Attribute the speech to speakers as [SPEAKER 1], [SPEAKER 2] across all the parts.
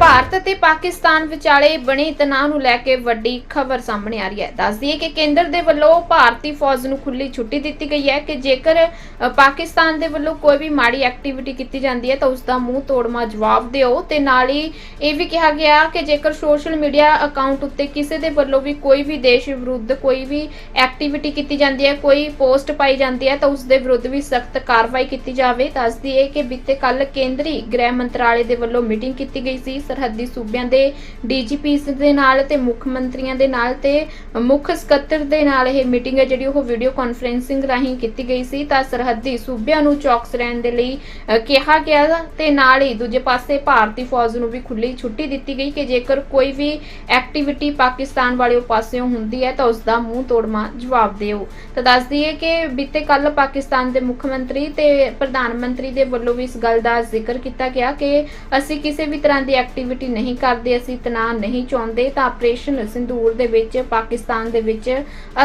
[SPEAKER 1] ਭਾਰਤ ਅਤੇ ਪਾਕਿਸਤਾਨ ਵਿਚਾਲੇ ਬਣੇ ਤਣਾਅ ਨੂੰ ਲੈ ਕੇ ਵੱਡੀ ਖਬਰ ਸਾਹਮਣੇ ਆ ਰਹੀ ਹੈ। ਦੱਸਦੀ ਹੈ ਕਿ ਕੇਂਦਰ ਦੇ ਵੱਲੋਂ ਭਾਰਤੀ ਫੌਜ ਨੂੰ ਖੁੱਲੀ ਛੁੱਟੀ ਦਿੱਤੀ ਗਈ ਹੈ ਕਿ ਜੇਕਰ ਅ, ਪਾਕਿਸਤਾਨ ਦੇ ਵੱਲੋਂ ਕੋਈ ਵੀ ਮਾੜੀ ਐਕਟੀਵਿਟੀ ਕੀਤੀ ਜਾਂਦੀ ਹੈ ਤਾਂ ਉਸ ਦਾ ਮੂੰਹ ਤੋੜਮਾ ਜਵਾਬ ਦਿਓ। ਤੇ ਨਾਲ ਹੀ ਇਹ ਵੀ ਕਿਹਾ ਗਿਆ ਕਿ ਜੇਕਰ ਸੋਸ਼ਲ ਮੀਡੀਆ ਅਕਾਊਂਟ ਉੱਤੇ ਕਿਸੇ ਦੇ ਵੱਲੋਂ ਵੀ ਕੋਈ ਵੀ ਦੇਸ਼ ਵਿਰੁੱਧ ਕੋਈ ਵੀ ਐਕਟੀਵਿਟੀ ਕੀਤੀ ਜਾਂਦੀ ਹੈ ਕੋਈ ਪੋਸਟ ਪਾਈ ਜਾਂਦੀ ਹੈ ਤਾਂ ਉਸ ਦੇ ਵਿਰੁੱਧ ਵੀ ਸਖਤ ਕਾਰਵਾਈ ਕੀਤੀ ਜਾਵੇ। ਦੱਸਦੀ ਹੈ ਕਿ ਬੀਤੇ ਕੱਲ ਕੇਂਦਰੀ ਗ੍ਰਹਿ ਮੰਤਰਾਲੇ ਦੇ ਵੱਲੋਂ ਮੀਟਿੰਗ ਕੀਤੀ ਗਈ ਸੀ। ਸਰਹੱਦੀ ਸੂਬਿਆਂ ਦੇ ਡੀਜੀਪੀਸ ਦੇ ਨਾਲ ਤੇ ਮੁੱਖ ਮੰਤਰੀਆਂ ਦੇ ਨਾਲ ਤੇ ਮੁੱਖ ਸਕੱਤਰ ਦੇ ਨਾਲ ਇਹ ਮੀਟਿੰਗ ਹੈ ਜਿਹੜੀ ਉਹ ਵੀਡੀਓ ਕਾਨਫਰੈਂਸਿੰਗ ਰਾਹੀਂ ਕੀਤੀ ਗਈ ਸੀ। ਤਾਂ ਸਰਹੱਦੀ ਸੂਬਿਆਂ ਨੂੰ ਚੌਕਸ ਰਹਿਣ ਦੇ ਲਈ ਕਿਹਾ ਗਿਆ ਤੇ ਨਾਲ ਹੀ ਦੂਜੇ ਪਾਸੇ ਭਾਰਤੀ ਫੌਜ ਨੂੰ ਵੀ ਖੁੱਲੀ ਛੁੱਟੀ ਦਿੱਤੀ ਗਈ ਕਿ ਜੇਕਰ ਕੋਈ ਵੀ ਐਕਟੀਵਿਟੀ ਪਾਕਿਸਤਾਨ ਵਾਲੇ ਪਾਸਿਓਂ ਹੁੰਦੀ ਹੈ ਤਾਂ ਉਸ ਦਾ ਮੂੰਹ ਤੋੜਮਾ ਜਵਾਬ ਦਿਓ। ਤਾਂ ਦੱਸ ਦਈਏ ਕਿ ਬੀਤੇ ਕੱਲ ਪਾਕਿਸਤਾਨ ਦੇ ਮੁੱਖ ਮੰਤਰੀ ਤੇ ਪ੍ਰਧਾਨ ਮੰਤਰੀ ਦੇ ਵੱਲੋਂ ਵੀ ਇਸ ਗੱਲ ਦਾ ਜ਼ਿਕਰ ਕੀਤਾ ਗਿਆ ਕਿ ਅਸੀਂ ਕਿਸੇ ਵੀ ਤਰ੍ਹਾਂ ਦੀ ਐਕਟੀਵਿਟੀ ਨਹੀਂ ਕਰਦੇ, ਅਸੀਂ ਤਣਾਅ ਨਹੀਂ ਚਾਹੁੰਦੇ, ਤਾਂ ਆਪਰੇਸ਼ਨ ਸਿੰਦੂਰ ਦੇ ਵਿੱਚ, ਪਾਕਿਸਤਾਨ ਦੇ ਵਿੱਚ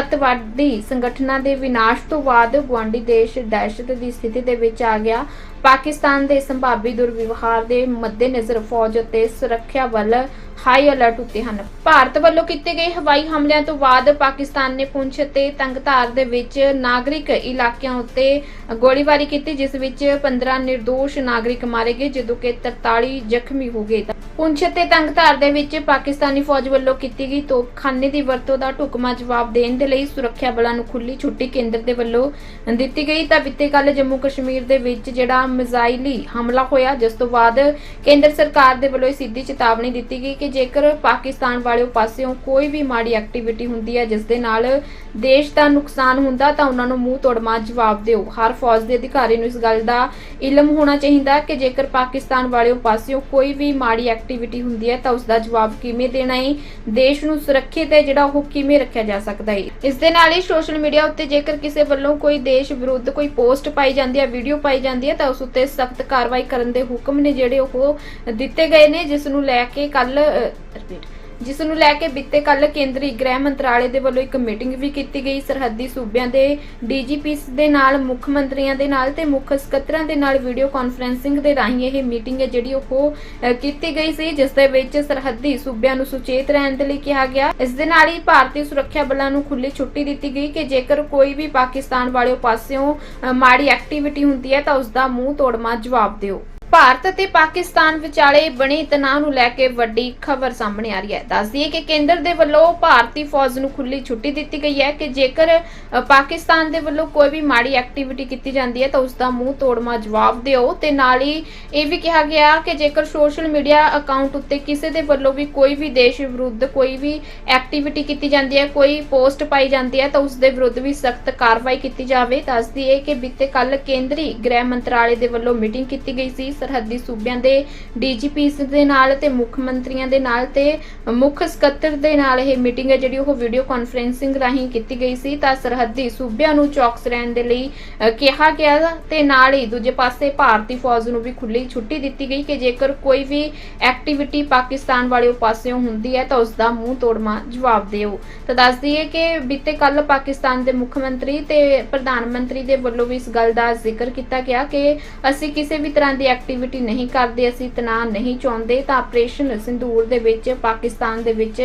[SPEAKER 1] ਅਤਵਾਦੀ ਸੰਗਠਨਾਂ ਦੇ ਵਿਨਾਸ਼ ਤੋਂ ਬਾਅਦ ਗੁਆਂਢੀ ਦੇਸ਼ ਦਹਿਸ਼ਤ ਦੀ ਸਥਿਤੀ ਦੇ ਵਿੱਚ ਆ ਗਿਆ। ਪਾਕਿਸਤਾਨ ਦੇ ਸੰਭਾਵੀ ਦੁਰਵਿਵਹਾਰ ਦੇ ਮੱਦੇਨਜ਼ਰ ਫੌਜ ਅਤੇ ਸੁਰੱਖਿਆ ਬਲ ਹਾਈ ਅਲਰਟ ਉੱਤੇ ਹਨ। ਭਾਰਤ ਵੱਲੋਂ ਕੀਤੇ ਗਏ ਹਵਾਈ ਹਮਲਿਆਂ ਤੋਂ ਬਾਅਦ ਪਾਕਿਸਤਾਨ ਨੇ ਪੁੰਛ ਤੇ ਤੰਗਧਾਰ ਦੇ ਵਿੱਚ ਨਾਗਰਿਕ ਇਲਾਕਿਆਂ ਉੱਤੇ ਗੋਲੀਬਾਰੀ ਕੀਤੀ, ਜਿਸ ਵਿੱਚ 15 નિર્ਦੋਸ਼ ਨਾਗਰਿਕ ਮਾਰੇ ਗਏ, ਜਦੋਂ ਕਿ 43 ਜ਼ਖਮੀ ਹੋ ਗਏ। ਪੁੰਛ ਤੇ ਤੰਗਧਾਰ ਦੇ ਵਿੱਚ ਪਾਕਿਸਤਾਨੀ ਫੌਜ ਵੱਲੋਂ ਕੀਤੀ ਗਈ ਤੋਪਖਾਨੇ ਦੀ ਵਰਤੋਂ ਦਾ ਢੁਕਵਾਂ ਜਵਾਬ ਦੇਣ ਦੇ ਲਈ ਸੁਰੱਖਿਆ ਬਲਾਂ ਨੂੰ ਖੁੱਲੀ ਛੁੱਟੀ ਕੇਂਦਰ ਦੇ ਵੱਲੋਂ ਦਿੱਤੀ ਗਈ। ਤਾਂ ਬੀਤੇ ਕੱਲ ਜੰਮੂ ਕਸ਼ਮੀਰ ਦੇ ਵਿੱਚ ਜਿਹੜਾ ਮਿਜ਼ਾਈਲੀ ਹਮਲਾ ਹੋਇਆ, ਜਿਸ ਤੋਂ ਬਾਅਦ ਕੇਂਦਰ ਸਰਕਾਰ ਦੇ ਵੱਲੋਂ ਇਹ ਸਿੱਧੀ ਚੇਤਾਵਨੀ ਦਿੱਤੀ ਗਈ ਕਿ ਜੇਕਰ ਪਾਕਿਸਤਾਨ ਵਾਲਿਓ ਪਾਸਿਓਂ ਕੋਈ ਵੀ ਮਾੜੀ ਐਕਟੀਵਿਟੀ ਹੁੰਦੀ ਹੈ, ਜਿਸ ਦੇ ਨਾਲ ਦੇਸ਼ ਦਾ ਨੁਕਸਾਨ ਹੁੰਦਾ, ਤਾਂ ਉਹਨਾਂ ਨੂੰ ਮੂੰਹ ਤੋੜਮਾ ਜਵਾਬ ਦਿਓ। ਹਰ ਫੌਜ ਦੇ ਅਧਿਕਾਰੀ ਨੂੰ ਇਸ ਗੱਲ ਦਾ ਇਲਮ ਹੋਣਾ ਚਾਹੀਦਾ ਕਿ ਜੇਕਰ ਪਾਕਿਸਤਾਨ ਵਾਲਿਓ ਪਾਸਿਓਂ ਕੋਈ ਵੀ ਮਾੜੀ ਐਕਟੀਵਿਟੀ ਹੁੰਦੀ ਹੈ, ਤਾਂ ਉਸ ਦਾ ਜਵਾਬ ਕਿਵੇਂ ਦੇਣਾ ਹੈ, ਦੇਸ਼ ਨੂੰ ਸੁਰੱਖਿਅਤ ਹੈ, ਜਿਹੜਾ ਉਹ ਕਿਵੇਂ ਰੱਖਿਆ ਜਾ ਸਕਦਾ ਹੈ। ਇਸ ਦੇ ਨਾਲ ਹੀ ਸੋਸ਼ਲ ਮੀਡੀਆ ਉੱਤੇ ਜੇਕਰ ਕਿਸੇ ਵੱਲੋਂ ਕੋਈ ਦੇਸ਼ ਵਿਰੁੱਧ ਕੋਈ ਪੋਸਟ ਪਾਈ ਜਾਂਦੀ ਹੈ ਵੀਡੀਓ ਪਾਈ ਜਾਂਦੀ ਹੈ, ਤਾਂ ਉਸ ਉੱਤੇ ਸਖਤ ਕਾਰਵਾਈ ਕਰਨ ਦੇ ਹੁਕਮ ਨੇ ਜਿਹੜੇ ਉਹ ਦਿੱਤੇ ਗਏ ਨੇ, ਜਿਸ ਨੂੰ ਲੈ ਕੇ ਕੱਲ ਰਿਪੀਟ ਜਿਸ ਨੂੰ ਲੈ ਕੇ ਬੀਤੇ ਕੱਲ ਕੇਂਦਰੀ ਗ੍ਰਹਿ ਮੰਤਰਾਲੇ ਦੇ ਵੱਲੋਂ ਇੱਕ ਮੀਟਿੰਗ ਵੀ ਕੀਤੀ ਗਈ। ਸਰਹੱਦੀ ਸੂਬਿਆਂ ਦੇ ਡੀਜੀਪੀਸ ਦੇ ਨਾਲ, ਮੁੱਖ ਮੰਤਰੀਆਂ ਦੇ ਨਾਲ ਤੇ ਮੁੱਖ ਸਕੱਤਰਾਂ ਦੇ ਨਾਲ ਵੀਡੀਓ ਕਾਨਫਰੈਂਸਿੰਗ ਦੇ ਰਾਹੀਂ ਇਹ ਮੀਟਿੰਗ ਹੈ ਜਿਹੜੀ ਉਹ ਕੀਤੀ ਗਈ ਸੀ, ਜਿਸ ਦੇ ਵਿੱਚ ਸਰਹੱਦੀ ਸੂਬਿਆਂ ਨੂੰ ਸੁਚੇਤ ਰਹਿਣ ਦੇ ਲਈ ਕਿਹਾ ਗਿਆ। ਇਸ ਦੇ ਨਾਲ ਹੀ ਭਾਰਤੀ ਸੁਰੱਖਿਆ ਬਲਾਂ ਨੂੰ ਖੁੱਲੀ ਛੁੱਟੀ ਦਿੱਤੀ ਗਈ ਕਿ ਜੇਕਰ ਕੋਈ ਵੀ ਪਾਕਿਸਤਾਨ ਵਾਲੇ ਪਾਸਿਓਂ ਮਾੜੀ ਐਕਟੀਵਿਟੀ ਹੁੰਦੀ ਹੈ ਤਾਂ ਉਸ ਦਾ ਮੂੰਹ ਤੋੜਮਾ ਜਵਾਬ ਦਿਓ। ਭਾਰਤ ਅਤੇ ਪਾਕਿਸਤਾਨ ਵਿਚਾਲੇ ਬਣੇ ਤਣਾਅ ਨੂੰ ਲੈ ਕੇ ਵੱਡੀ ਖਬਰ ਸਾਹਮਣੇ ਆ ਰਹੀ ਹੈ। ਦੱਸਦੀ ਹੈ ਕਿ ਕੇਂਦਰ ਦੇ ਵੱਲੋਂ ਭਾਰਤੀ ਫੌਜ ਨੂੰ ਖੁੱਲੀ ਛੁੱਟੀ ਦਿੱਤੀ ਗਈ ਹੈ ਕਿ ਜੇਕਰ ਪਾਕਿਸਤਾਨ ਦੇ ਵੱਲੋਂ ਕੋਈ ਵੀ ਮਾੜੀ ਐਕਟੀਵਿਟੀ ਕੀਤੀ ਜਾਂਦੀ ਹੈ ਤਾਂ ਉਸ ਦਾ ਮੂੰਹ ਤੋੜਮਾ ਜਵਾਬ ਦਿਓ। ਤੇ ਨਾਲ ਹੀ ਇਹ ਵੀ ਕਿਹਾ ਗਿਆ ਕਿ ਜੇਕਰ ਸੋਸ਼ਲ ਮੀਡੀਆ ਅਕਾਊਂਟ ਉੱਤੇ ਕਿਸੇ ਦੇ ਵੱਲੋਂ ਵੀ ਕੋਈ ਵੀ ਦੇਸ਼ ਵਿਰੁੱਧ ਕੋਈ ਵੀ ਐਕਟੀਵਿਟੀ ਕੀਤੀ ਜਾਂਦੀ ਹੈ, ਕੋਈ ਪੋਸਟ ਪਾਈ ਜਾਂਦੀ ਹੈ ਤਾਂ ਉਸ ਦੇ ਵਿਰੁੱਧ ਵੀ ਸਖਤ ਕਾਰਵਾਈ ਕੀਤੀ ਜਾਵੇ। ਦੱਸਦੀ ਹੈ ਕਿ ਬੀਤੇ ਕੱਲ ਕੇਂਦਰੀ ਗ੍ਰਹਿ ਮੰਤਰਾਲੇ ਦੇ ਵੱਲੋਂ ਮੀਟਿੰਗ ਕੀਤੀ ਗਈ ਸੀ। ਸਰਹੱਦੀ ਸੂਬਿਆਂ ਦੇ ਡੀਜੀਪੀਸ ਦੇ ਨਾਲ ਤੇ ਮੁੱਖ ਮੰਤਰੀਆਂ ਦੇ ਨਾਲ ਤੇ ਮੁੱਖ ਸਕੱਤਰ ਦੇ ਨਾਲ ਇਹ ਮੀਟਿੰਗ ਹੈ ਜਿਹੜੀ ਉਹ ਵੀਡੀਓ ਕਾਨਫਰੈਂਸਿੰਗ ਰਾਹੀਂ ਕੀਤੀ ਗਈ ਸੀ। ਤਾਂ ਸਰਹੱਦੀ ਸੂਬਿਆਂ ਨੂੰ ਚੌਕਸ ਰਹਿਣ ਦੇ ਲਈ ਕਿਹਾ ਗਿਆ ਤੇ ਨਾਲ ਹੀ ਦੂਜੇ ਪਾਸੇ ਭਾਰਤੀ ਫੌਜ ਨੂੰ ਵੀ ਖੁੱਲੀ ਛੁੱਟੀ ਦਿੱਤੀ ਗਈ ਕਿ ਜੇਕਰ ਕੋਈ ਵੀ ਐਕਟੀਵਿਟੀ ਪਾਕਿਸਤਾਨ ਵਾਲੇ ਪਾਸਿਓਂ ਹੁੰਦੀ ਹੈ ਤਾਂ ਉਸ ਦਾ ਮੂੰਹ ਤੋੜਮਾ ਜਵਾਬ ਦਿਓ। ਤਾਂ ਦੱਸ ਦਈਏ ਕਿ ਬੀਤੇ ਕੱਲ ਪਾਕਿਸਤਾਨ ਦੇ ਮੁੱਖ ਮੰਤਰੀ ਤੇ ਪ੍ਰਧਾਨ ਮੰਤਰੀ ਦੇ ਵੱਲੋਂ ਵੀ ਇਸ ਗੱਲ ਦਾ ਜ਼ਿਕਰ ਕੀਤਾ ਗਿਆ ਕਿ ਅਸੀਂ ਕਿਸੇ ਵੀ ਤਰ੍ਹਾਂ ਦੀ ਐਕਟੀਵਿਟੀ ਨਹੀਂ ਕਰਦੇ, ਅਸੀਂ ਤਣਾਅ ਨਹੀਂ ਚਾਹੁੰਦੇ, ਤਾਂ ਆਪਰੇਸ਼ਨ ਸਿੰਦੂਰ ਦੇ ਵਿੱਚ, ਪਾਕਿਸਤਾਨ ਦੇ ਵਿੱਚ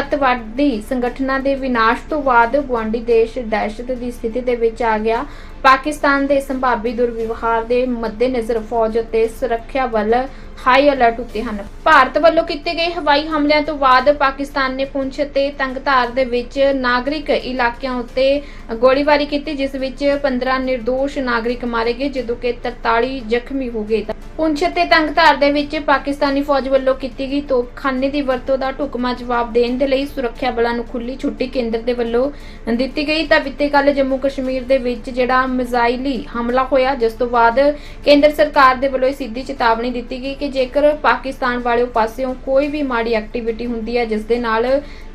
[SPEAKER 1] ਅਤਵਾਦੀ ਸੰਗਠਨਾਂ ਦੇ ਵਿਨਾਸ਼ ਤੋਂ ਬਾਅਦ ਗੁਆਂਢੀ ਦੇਸ਼ ਦਹਿਸ਼ਤ ਦੀ ਸਥਿਤੀ ਦੇ ਵਿੱਚ ਆ ਗਿਆ। ਪਾਕਿਸਤਾਨ ਦੇ ਸੰਭਾਵੀ ਦੁਰਵਿਵਹਾਰ ਦੇ ਮੱਦੇਨਜ਼ਰ ਫੌਜ ਅਤੇ ਸੁਰੱਖਿਆ ਬਲ ਹਾਈ ਅਲਰਟ ਉੱਤੇ ਹਨ। ਭਾਰਤ ਵੱਲੋਂ ਕੀਤੇ ਗਏ ਹਵਾਈ ਹਮਲਿਆਂ ਤੋਂ ਬਾਅਦ ਪਾਕਿਸਤਾਨ ਨੇ ਪੁੰਛ ਤੇ ਤੰਗਧਾਰ ਦੇ ਵਿੱਚ ਨਾਗਰਿਕ ਇਲਾਕਿਆਂ ਉੱਤੇ ਗੋਲੀਬਾਰੀ ਕੀਤੀ, ਜਿਸ ਵਿੱਚ 15 નિર્ਦੋਸ਼ ਨਾਗਰਿਕ ਮਾਰੇ ਗਏ, ਜਦੋਂ ਕਿ 43 ਜ਼ਖਮੀ ਹੋ ਗਏ। ਪੁੰਛ ਤੇ ਤੰਗਧਾਰ ਦੇ ਵਿੱਚ ਪਾਕਿਸਤਾਨੀ ਫੌਜ ਵੱਲੋਂ ਕੀਤੀ ਗਈ ਤੋਪਖਾਨੇ ਦੀ ਵਰਤੋਂ ਦਾ ਢੁਕਵਾਂ ਜਵਾਬ ਦੇਣ ਦੇ ਲਈ ਸੁਰੱਖਿਆ ਬਲਾਂ ਨੂੰ ਖੁੱਲੀ ਛੁੱਟੀ ਕੇਂਦਰ ਦੇ ਵੱਲੋਂ ਦਿੱਤੀ ਗਈ। ਤਾਂ ਬੀਤੇ ਕੱਲ ਜੰਮੂ ਕਸ਼ਮੀਰ ਦੇ ਵਿੱਚ ਜਿਹੜਾ ਮਿਜ਼ਾਈਲੀ ਹਮਲਾ ਹੋਇਆ, ਜਿਸ ਤੋਂ ਬਾਅਦ ਕੇਂਦਰ ਸਰਕਾਰ ਦੇ ਵੱਲੋਂ ਇਹ ਸਿੱਧੀ ਚੇਤਾਵਨੀ ਦਿੱਤੀ ਗਈ ਕਿ ਜੇਕਰ ਪਾਕਿਸਤਾਨ ਵਾਲਿਓ ਪਾਸਿਓਂ ਕੋਈ ਵੀ ਮਾੜੀ ਐਕਟੀਵਿਟੀ ਹੁੰਦੀ ਹੈ, ਜਿਸ ਦੇ ਨਾਲ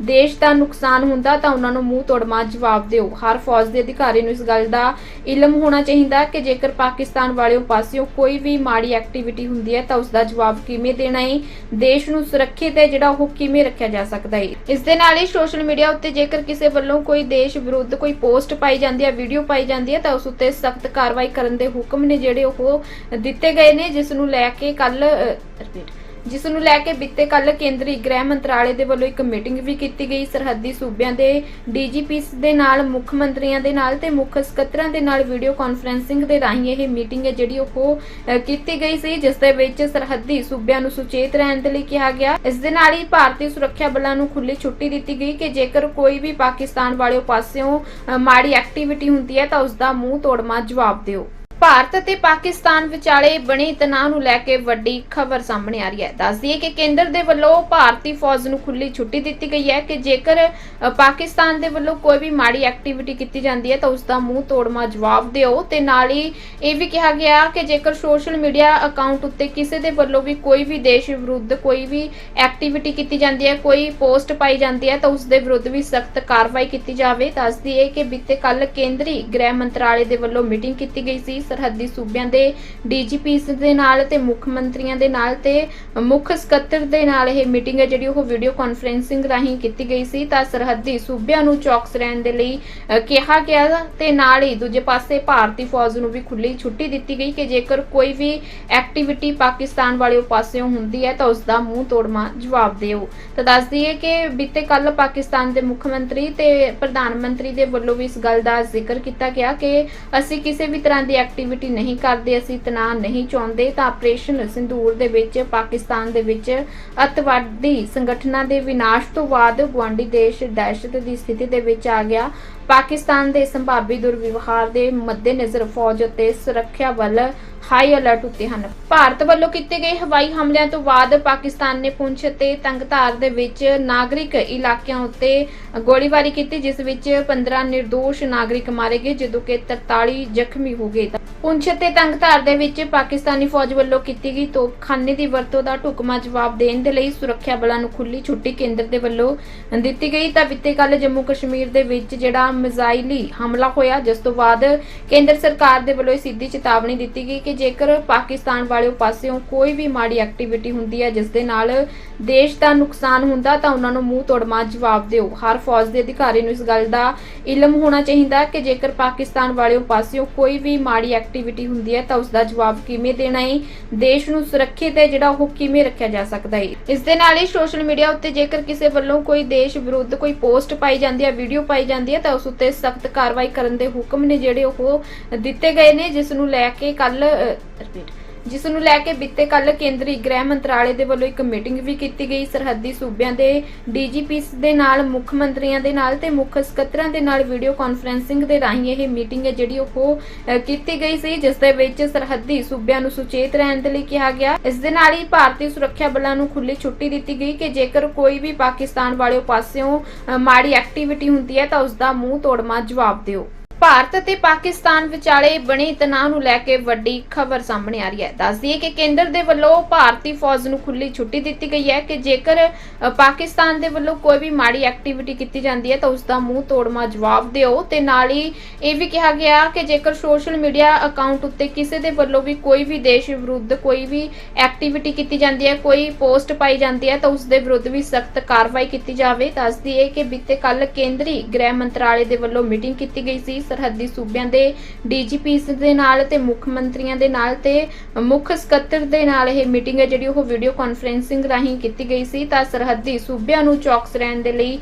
[SPEAKER 1] ਦੇਸ਼ ਦਾ ਨੁਕਸਾਨ ਹੁੰਦਾ, ਤਾਂ ਉਹਨਾਂ ਨੂੰ ਮੂੰਹ ਤੋੜਮਾ ਜਵਾਬ ਦਿਓ। ਹਰ ਫੌਜ ਦੇ ਅਧਿਕਾਰੀ ਨੂੰ ਇਸ ਗੱਲ ਦਾ ਇਲਮ ਹੋਣਾ ਚਾਹੀਦਾ ਕਿ ਜੇਕਰ ਪਾਕਿਸਤਾਨ ਵਾਲਿਓ ਪਾਸਿਓਂ ਕੋਈ ਵੀ ਮਾੜੀ ਐਕਟੀਵਿਟੀ ਹੁੰਦੀ ਹੈ, ਤਾਂ ਉਸ ਦਾ ਜਵਾਬ ਕਿਵੇਂ ਦੇਣਾ ਹੈ ਦੇਸ਼ ਨੂੰ ਸੁਰੱਖਿਅਤ ਹੈ ਜਿਹੜਾ ਉਹ ਕਿਵੇਂ ਰੱਖਿਆ ਜਾ ਸਕਦਾ ਹੈ ਇਸ ਦੇ ਨਾਲ ਹੀ ਸੋਸ਼ਲ ਮੀਡੀਆ ਉੱਤੇ ਜੇਕਰ ਕਿਸੇ ਵੱਲੋਂ ਕੋਈ ਦੇਸ਼ ਵਿਰੁੱਧ ਕੋਈ ਪੋਸਟ ਪਾਈ ਜਾਂਦੀ ਹੈ ਵੀਡੀਓ ਪਾਈ ਜਾਂਦੀ ਹੈ, ਤਾਂ ਉਸ ਉੱਤੇ ਸਖਤ ਕਾਰਵਾਈ ਕਰਨ ਦੇ ਹੁਕਮ ਨੇ ਜਿਹੜੇ ਉਹ ਦਿੱਤੇ ਗਏ ਨੇ, ਜਿਸ ਨੂੰ ਲੈ ਕੇ ਕੱਲ ਰਿਪੀਟ ਜਿਸ ਨੂੰ ਲੈ ਕੇ ਬੀਤੇ ਕੱਲ ਕੇਂਦਰੀ ਗ੍ਰਹਿ ਮੰਤਰਾਲੇ ਦੇ ਵੱਲੋਂ ਇੱਕ ਮੀਟਿੰਗ ਵੀ ਕੀਤੀ ਗਈ। ਸਰਹੱਦੀ ਸੂਬਿਆਂ ਦੇ ਡੀਜੀਪੀਸ ਦੇ ਨਾਲ, ਮੁੱਖ ਮੰਤਰੀਆਂ ਦੇ ਨਾਲ ਤੇ ਮੁੱਖ ਸਕੱਤਰਾਂ ਦੇ ਨਾਲ ਵੀਡੀਓ ਕਾਨਫਰੈਂਸਿੰਗ ਦੇ ਰਾਹੀਂ ਇਹ ਮੀਟਿੰਗ ਹੈ ਜਿਹੜੀ ਉਹ ਕੀਤੀ ਗਈ ਸੀ, ਜਿਸ ਦੇ ਵਿੱਚ ਸਰਹੱਦੀ ਸੂਬਿਆਂ ਨੂੰ ਸੁਚੇਤ ਰਹਿਣ ਦੇ ਲਈ ਕਿਹਾ ਗਿਆ। ਇਸ ਦੇ ਨਾਲ ਹੀ ਭਾਰਤੀ ਸੁਰੱਖਿਆ ਬਲਾਂ ਨੂੰ ਖੁੱਲੀ ਛੁੱਟੀ ਦਿੱਤੀ ਗਈ ਕਿ ਜੇਕਰ ਕੋਈ ਵੀ ਪਾਕਿਸਤਾਨ ਵਾਲਿਓ ਪਾਸਿਓਂ ਮਾੜੀ ਐਕਟੀਵਿਟੀ ਹੁੰਦੀ ਹੈ ਤਾਂ ਉਸ ਦਾ ਮੂੰਹ ਤੋੜਮਾ ਜਵਾਬ ਦਿਓ। ਭਾਰਤ ਅਤੇ ਪਾਕਿਸਤਾਨ ਵਿਚਾਲੇ ਬਣੇ ਤਣਾਅ ਨੂੰ ਲੈ ਕੇ ਵੱਡੀ ਖਬਰ ਸਾਹਮਣੇ ਆ ਰਹੀ ਹੈ। ਦੱਸਦੀ ਹੈ ਕਿ ਕੇਂਦਰ ਦੇ ਵੱਲੋਂ ਭਾਰਤੀ ਫੌਜ ਨੂੰ ਖੁੱਲੀ ਛੁੱਟੀ ਦਿੱਤੀ ਗਈ ਹੈ ਕਿ ਜੇਕਰ ਪਾਕਿਸਤਾਨ ਦੇ ਵੱਲੋਂ ਕੋਈ ਵੀ ਮਾੜੀ ਐਕਟੀਵਿਟੀ ਕੀਤੀ ਜਾਂਦੀ ਹੈ ਤਾਂ ਉਸ ਦਾ ਮੂੰਹ ਤੋੜਮਾ ਜਵਾਬ ਦਿਓ। ਤੇ ਨਾਲ ਹੀ ਇਹ ਵੀ ਕਿਹਾ ਗਿਆ ਕਿ ਜੇਕਰ ਸੋਸ਼ਲ ਮੀਡੀਆ ਅਕਾਊਂਟ ਉੱਤੇ ਕਿਸੇ ਦੇ ਵੱਲੋਂ ਵੀ ਕੋਈ ਵੀ ਦੇਸ਼ ਵਿਰੁੱਧ ਕੋਈ ਵੀ ਐਕਟੀਵਿਟੀ ਕੀਤੀ ਜਾਂਦੀ ਹੈ, ਕੋਈ ਪੋਸਟ ਪਾਈ ਜਾਂਦੀ ਹੈ ਤਾਂ ਉਸ ਦੇ ਵਿਰੁੱਧ ਵੀ ਸਖਤ ਕਾਰਵਾਈ ਕੀਤੀ ਜਾਵੇ। ਦੱਸਦੀ ਹੈ ਕਿ ਬੀਤੇ ਕੱਲ ਕੇਂਦਰੀ ਗ੍ਰਹਿ ਮੰਤਰਾਲੇ ਦੇ ਵੱਲੋਂ ਮੀਟਿੰਗ ਕੀਤੀ ਗਈ ਸੀ। ਸਰਹੱਦੀ ਸੂਬਿਆਂ ਦੇ ਡੀਜੀਪੀਸ ਦੇ ਨਾਲ ਤੇ ਮੁੱਖ ਮੰਤਰੀਆਂ ਦੇ ਨਾਲ ਤੇ ਮੁੱਖ ਸਕੱਤਰ ਦੇ ਨਾਲ ਇਹ ਮੀਟਿੰਗ ਹੈ ਜਿਹੜੀ ਉਹ ਵੀਡੀਓ ਕਾਨਫਰੈਂਸਿੰਗ ਰਾਹੀਂ ਕੀਤੀ ਗਈ ਸੀ। ਤਾਂ ਸਰਹੱਦੀ ਸੂਬਿਆਂ ਨੂੰ ਚੌਕਸ ਰਹਿਣ ਦੇ ਲਈ ਕਿਹਾ ਗਿਆ ਤੇ ਨਾਲ ਹੀ ਦੂਜੇ ਪਾਸੇ ਭਾਰਤੀ ਫੌਜ ਨੂੰ ਵੀ ਖੁੱਲੀ ਛੁੱਟੀ ਦਿੱਤੀ ਗਈ ਕਿ ਜੇਕਰ ਕੋਈ ਵੀ ਐਕਟੀਵਿਟੀ ਪਾਕਿਸਤਾਨ ਵਾਲੇ ਪਾਸਿਓਂ ਹੁੰਦੀ ਹੈ ਤਾਂ ਉਸ ਦਾ ਮੂੰਹ ਤੋੜਮਾ ਜਵਾਬ ਦਿਓ। ਤਾਂ ਦੱਸ ਦਈਏ ਕਿ ਬੀਤੇ ਕੱਲ ਪਾਕਿਸਤਾਨ ਦੇ ਮੁੱਖ ਮੰਤਰੀ ਤੇ ਪ੍ਰਧਾਨ ਮੰਤਰੀ ਦੇ ਵੱਲੋਂ ਵੀ ਇਸ ਗੱਲ ਦਾ ਜ਼ਿਕਰ ਕੀਤਾ ਗਿਆ ਕਿ ਅਸੀਂ ਕਿਸੇ ਵੀ ਤਰ੍ਹਾਂ ਦੀ ਐਕਟੀਵਿਟੀ ਨਹੀਂ ਕਰਦੇ, ਅਸੀਂ ਤਣਾਅ ਨਹੀਂ ਚਾਹੁੰਦੇ, ਤਾਂ ਆਪਰੇਸ਼ਨ ਸਿੰਦੂਰ ਦੇ ਵਿੱਚ, ਪਾਕਿਸਤਾਨ ਦੇ ਵਿੱਚ ਅੱਤਵਾਦੀ ਸੰਗਠਨਾਂ ਦੇ ਵਿਨਾਸ਼ ਤੋਂ ਬਾਅਦ ਗੁਆਂਢੀ ਦੇਸ਼ ਦਹਿਸ਼ਤ ਦੀ ਸਥਿਤੀ ਦੇ ਵਿੱਚ ਆ ਗਿਆ। ਪਾਕਿਸਤਾਨ ਦੇ ਸੰਭਾਵੀ ਦੁਰਵਿਵਹਾਰ ਦੇ ਮੱਦੇਨਜ਼ਰ ਫੌਜ ਅਤੇ ਸੁਰੱਖਿਆ ਬਲ ਹਾਈ ਅਲਰਟ ਉੱਤੇ ਹਨ। ਭਾਰਤ ਵੱਲੋਂ ਕੀਤੇ ਗਏ ਹਵਾਈ ਹਮਲਿਆਂ ਤੋਂ ਬਾਅਦ ਪਾਕਿਸਤਾਨ ਨੇ ਪੁੰਛ ਅਤੇ ਤੰਗਧਾਰ ਦੇ ਵਿੱਚ ਨਾਗਰਿਕ ਇਲਾਕਿਆਂ ਉੱਤੇ ਗੋਲੀਬਾਰੀ ਕੀਤੀ, ਜਿਸ ਵਿੱਚ 15 નિર્ਦੋਸ਼ ਨਾਗਰਿਕ ਮਾਰੇ ਗਏ, ਜਦੋਂ ਕਿ 43 ਜ਼ਖਮੀ ਹੋ ਗਏ। ਪੁੰਛ ਤੇ ਤੰਗਧਾਰ ਦੇ ਵਿੱਚ ਪਾਕਿਸਤਾਨੀ ਫੌਜ ਵੱਲੋਂ ਕੀਤੀ ਗਈ ਤੋਪਖਾਨੇ ਦੀ ਵਰਤੋਂ ਦਾ ਢੁਕਵਾਂ ਜਵਾਬ ਦੇਣ ਦੇ ਲਈ ਸੁਰੱਖਿਆ ਬਲਾਂ ਨੂੰ ਖੁੱਲੀ ਛੁੱਟੀ ਕੇਂਦਰ ਦੇ ਵੱਲੋਂ ਦਿੱਤੀ ਗਈ। ਤਾਂ ਬੀਤੇ ਕੱਲ ਜੰਮੂ ਕਸ਼ਮੀਰ ਦੇ ਵਿੱਚ ਜਿਹੜਾ ਮਿਜ਼ਾਈਲੀ ਹਮਲਾ ਹੋਇਆ, ਜਿਸ ਤੋਂ ਬਾਅਦ ਕੇਂਦਰ ਸਰਕਾਰ ਦੇ ਵੱਲੋਂ ਸਿੱਧੀ ਚੇਤਾਵਨੀ ਦਿੱਤੀ ਗਈ ਕਿ ਜੇਕਰ ਪਾਕਿਸਤਾਨ ਵਾਲਿਓ ਪਾਸਿਓਂ ਕੋਈ ਵੀ ਮਾੜੀ ਐਕਟੀਵਿਟੀ ਹੁੰਦੀ ਹੈ, ਜਿਸ ਦੇ ਨਾਲ ਦੇਸ਼ ਦਾ ਨੁਕਸਾਨ ਹੁੰਦਾ, ਤਾਂ ਉਹਨਾਂ ਨੂੰ ਮੂੰਹ ਤੋੜਮਾ ਜਵਾਬ ਦਿਓ। ਹਰ ਫੌਜ ਦੇ ਅਧਿਕਾਰੀ ਨੂੰ ਇਸ ਗੱਲ ਦਾ ਇਲਮ ਹੋਣਾ ਚਾਹੀਦਾ ਕਿ ਜੇਕਰ ਪਾਕਿਸਤਾਨ ਵਾਲਿਓ ਪਾਸਿਓਂ ਕੋਈ ਵੀ ਮਾੜੀ ਐਕਟੀਵਿਟੀ ਹੁੰਦੀ ਹੈ ਤਾਂ ਉਸ ਦਾ ਜਵਾਬ ਕਿਵੇਂ ਦੇਣਾ ਹੈ? ਦੇਸ਼ ਨੂੰ ਸੁਰੱਖਿਅਤ ਹੈ ਜਿਹੜਾ ਉਹ ਕਿਵੇਂ ਰੱਖਿਆ ਜਾ ਸਕਦਾ ਹੈ? ਇਸ ਦੇ ਨਾਲ ਹੀ ਸੋਸ਼ਲ ਮੀਡੀਆ ਉੱਤੇ ਜੇਕਰ ਕਿਸੇ ਵੱਲੋਂ ਕੋਈ ਦੇਸ਼ ਵਿਰੁੱਧ ਕੋਈ ਪੋਸਟ ਪਾਈ ਜਾਂਦੀ ਹੈ ਵੀਡੀਓ ਪਾਈ ਜਾਂਦੀ ਹੈ, ਤਾਂ ਉਸ ਉੱਤੇ ਸਖਤ ਕਾਰਵਾਈ ਕਰਨ ਦੇ ਹੁਕਮ ਨੇ ਜਿਹੜੇ ਉਹ ਦਿੱਤੇ ਗਏ ਨੇ, ਜਿਸ ਨੂੰ ਲੈ ਕੇ ਕੱਲ ਰਿਪੀਟ ਜਿਸ ਨੂੰ ਲੈ ਕੇ ਬੀਤੇ ਕੱਲ ਕੇਂਦਰੀ ਗ੍ਰਹਿ ਮੰਤਰਾਲੇ ਦੇ ਵੱਲੋਂ ਇੱਕ ਮੀਟਿੰਗ ਵੀ ਕੀਤੀ ਗਈ। ਸਰਹੱਦੀ ਸੂਬਿਆਂ ਦੇ ਡੀਜੀਪੀਸ ਦੇ ਨਾਲ, ਮੁੱਖ ਮੰਤਰੀਆਂ ਦੇ ਨਾਲ ਤੇ ਮੁੱਖ ਸਕੱਤਰਾਂ ਦੇ ਨਾਲ ਵੀਡੀਓ ਕਾਨਫਰੈਂਸਿੰਗ ਦੇ ਰਾਹੀਂ ਇਹ ਮੀਟਿੰਗ ਹੈ ਜਿਹੜੀ ਉਹ ਕੀਤੀ ਗਈ ਸੀ, ਜਿਸ ਦੇ ਵਿੱਚ ਸਰਹੱਦੀ ਸੂਬਿਆਂ ਨੂੰ ਸੁਚੇਤ ਰਹਿਣ ਦੇ ਲਈ ਕਿਹਾ ਗਿਆ। ਇਸ ਦੇ ਨਾਲ ਹੀ ਭਾਰਤੀ ਸੁਰੱਖਿਆ ਬਲਾਂ ਨੂੰ ਖੁੱਲੀ ਛੁੱਟੀ ਦਿੱਤੀ ਗਈ ਕਿ ਜੇਕਰ ਕੋਈ ਵੀ ਪਾਕਿਸਤਾਨ ਵਾਲਿਓ ਪਾਸਿਓਂ ਮਾੜੀ ਐਕਟੀਵਿਟੀ ਹੁੰਦੀ ਹੈ ਤਾਂ ਉਸ ਦਾ ਮੂੰਹ ਤੋੜਮਾ ਜਵਾਬ ਦਿਓ। ਭਾਰਤ ਅਤੇ ਪਾਕਿਸਤਾਨ ਵਿਚਾਲੇ ਬਣੇ ਤਣਾਅ ਨੂੰ ਲੈ ਕੇ ਵੱਡੀ ਖਬਰ ਸਾਹਮਣੇ ਆ ਰਹੀ ਹੈ। ਦੱਸਦੀ ਹੈ ਕਿ ਕੇਂਦਰ ਦੇ ਵੱਲੋਂ ਭਾਰਤੀ ਫੌਜ ਨੂੰ ਖੁੱਲੀ ਛੁੱਟੀ ਦਿੱਤੀ ਗਈ ਹੈ ਕਿ ਜੇਕਰ ਪਾਕਿਸਤਾਨ ਦੇ ਵੱਲੋਂ ਕੋਈ ਵੀ ਮਾੜੀ ਐਕਟੀਵਿਟੀ ਕੀਤੀ ਜਾਂਦੀ ਹੈ ਤਾਂ ਉਸ ਦਾ ਮੂੰਹ ਤੋੜਮਾ ਜਵਾਬ ਦਿਓ। ਤੇ ਨਾਲ ਹੀ ਇਹ ਵੀ ਕਿਹਾ ਗਿਆ ਕਿ ਜੇਕਰ ਸੋਸ਼ਲ ਮੀਡੀਆ ਅਕਾਊਂਟ ਉੱਤੇ ਕਿਸੇ ਦੇ ਵੱਲੋਂ ਵੀ ਕੋਈ ਵੀ ਦੇਸ਼ ਵਿਰੁੱਧ ਕੋਈ ਵੀ ਐਕਟੀਵਿਟੀ ਕੀਤੀ ਜਾਂਦੀ ਹੈ, ਕੋਈ ਪੋਸਟ ਪਾਈ ਜਾਂਦੀ ਹੈ ਤਾਂ ਉਸ ਦੇ ਵਿਰੁੱਧ ਵੀ ਸਖਤ ਕਾਰਵਾਈ ਕੀਤੀ ਜਾਵੇ। ਦੱਸਦੀ ਹੈ ਕਿ ਬੀਤੇ ਕੱਲ ਕੇਂਦਰੀ ਗ੍ਰਹਿ ਮੰਤਰਾਲੇ ਦੇ ਵੱਲੋਂ ਮੀਟਿੰਗ ਕੀਤੀ ਗਈ ਸੀ। ਸਰਹੱਦੀ ਸੂਬਿਆਂ ਦੇ ਡੀਜੀਪੀਸ ਦੇ ਨਾਲ ਤੇ ਮੁੱਖ ਮੰਤਰੀਆਂ ਦੇ ਨਾਲ ਤੇ ਮੁੱਖ ਸਕੱਤਰ ਦੇ ਨਾਲ ਇਹ ਮੀਟਿੰਗ ਹੈ ਜਿਹੜੀ ਉਹ ਵੀਡੀਓ ਕਾਨਫਰੈਂਸਿੰਗ ਰਾਹੀਂ ਕੀਤੀ ਗਈ ਸੀ। ਤਾਂ ਸਰਹੱਦੀ ਸੂਬਿਆਂ ਨੂੰ ਚੌਕਸ ਰਹਿਣ ਦੇ ਲਈ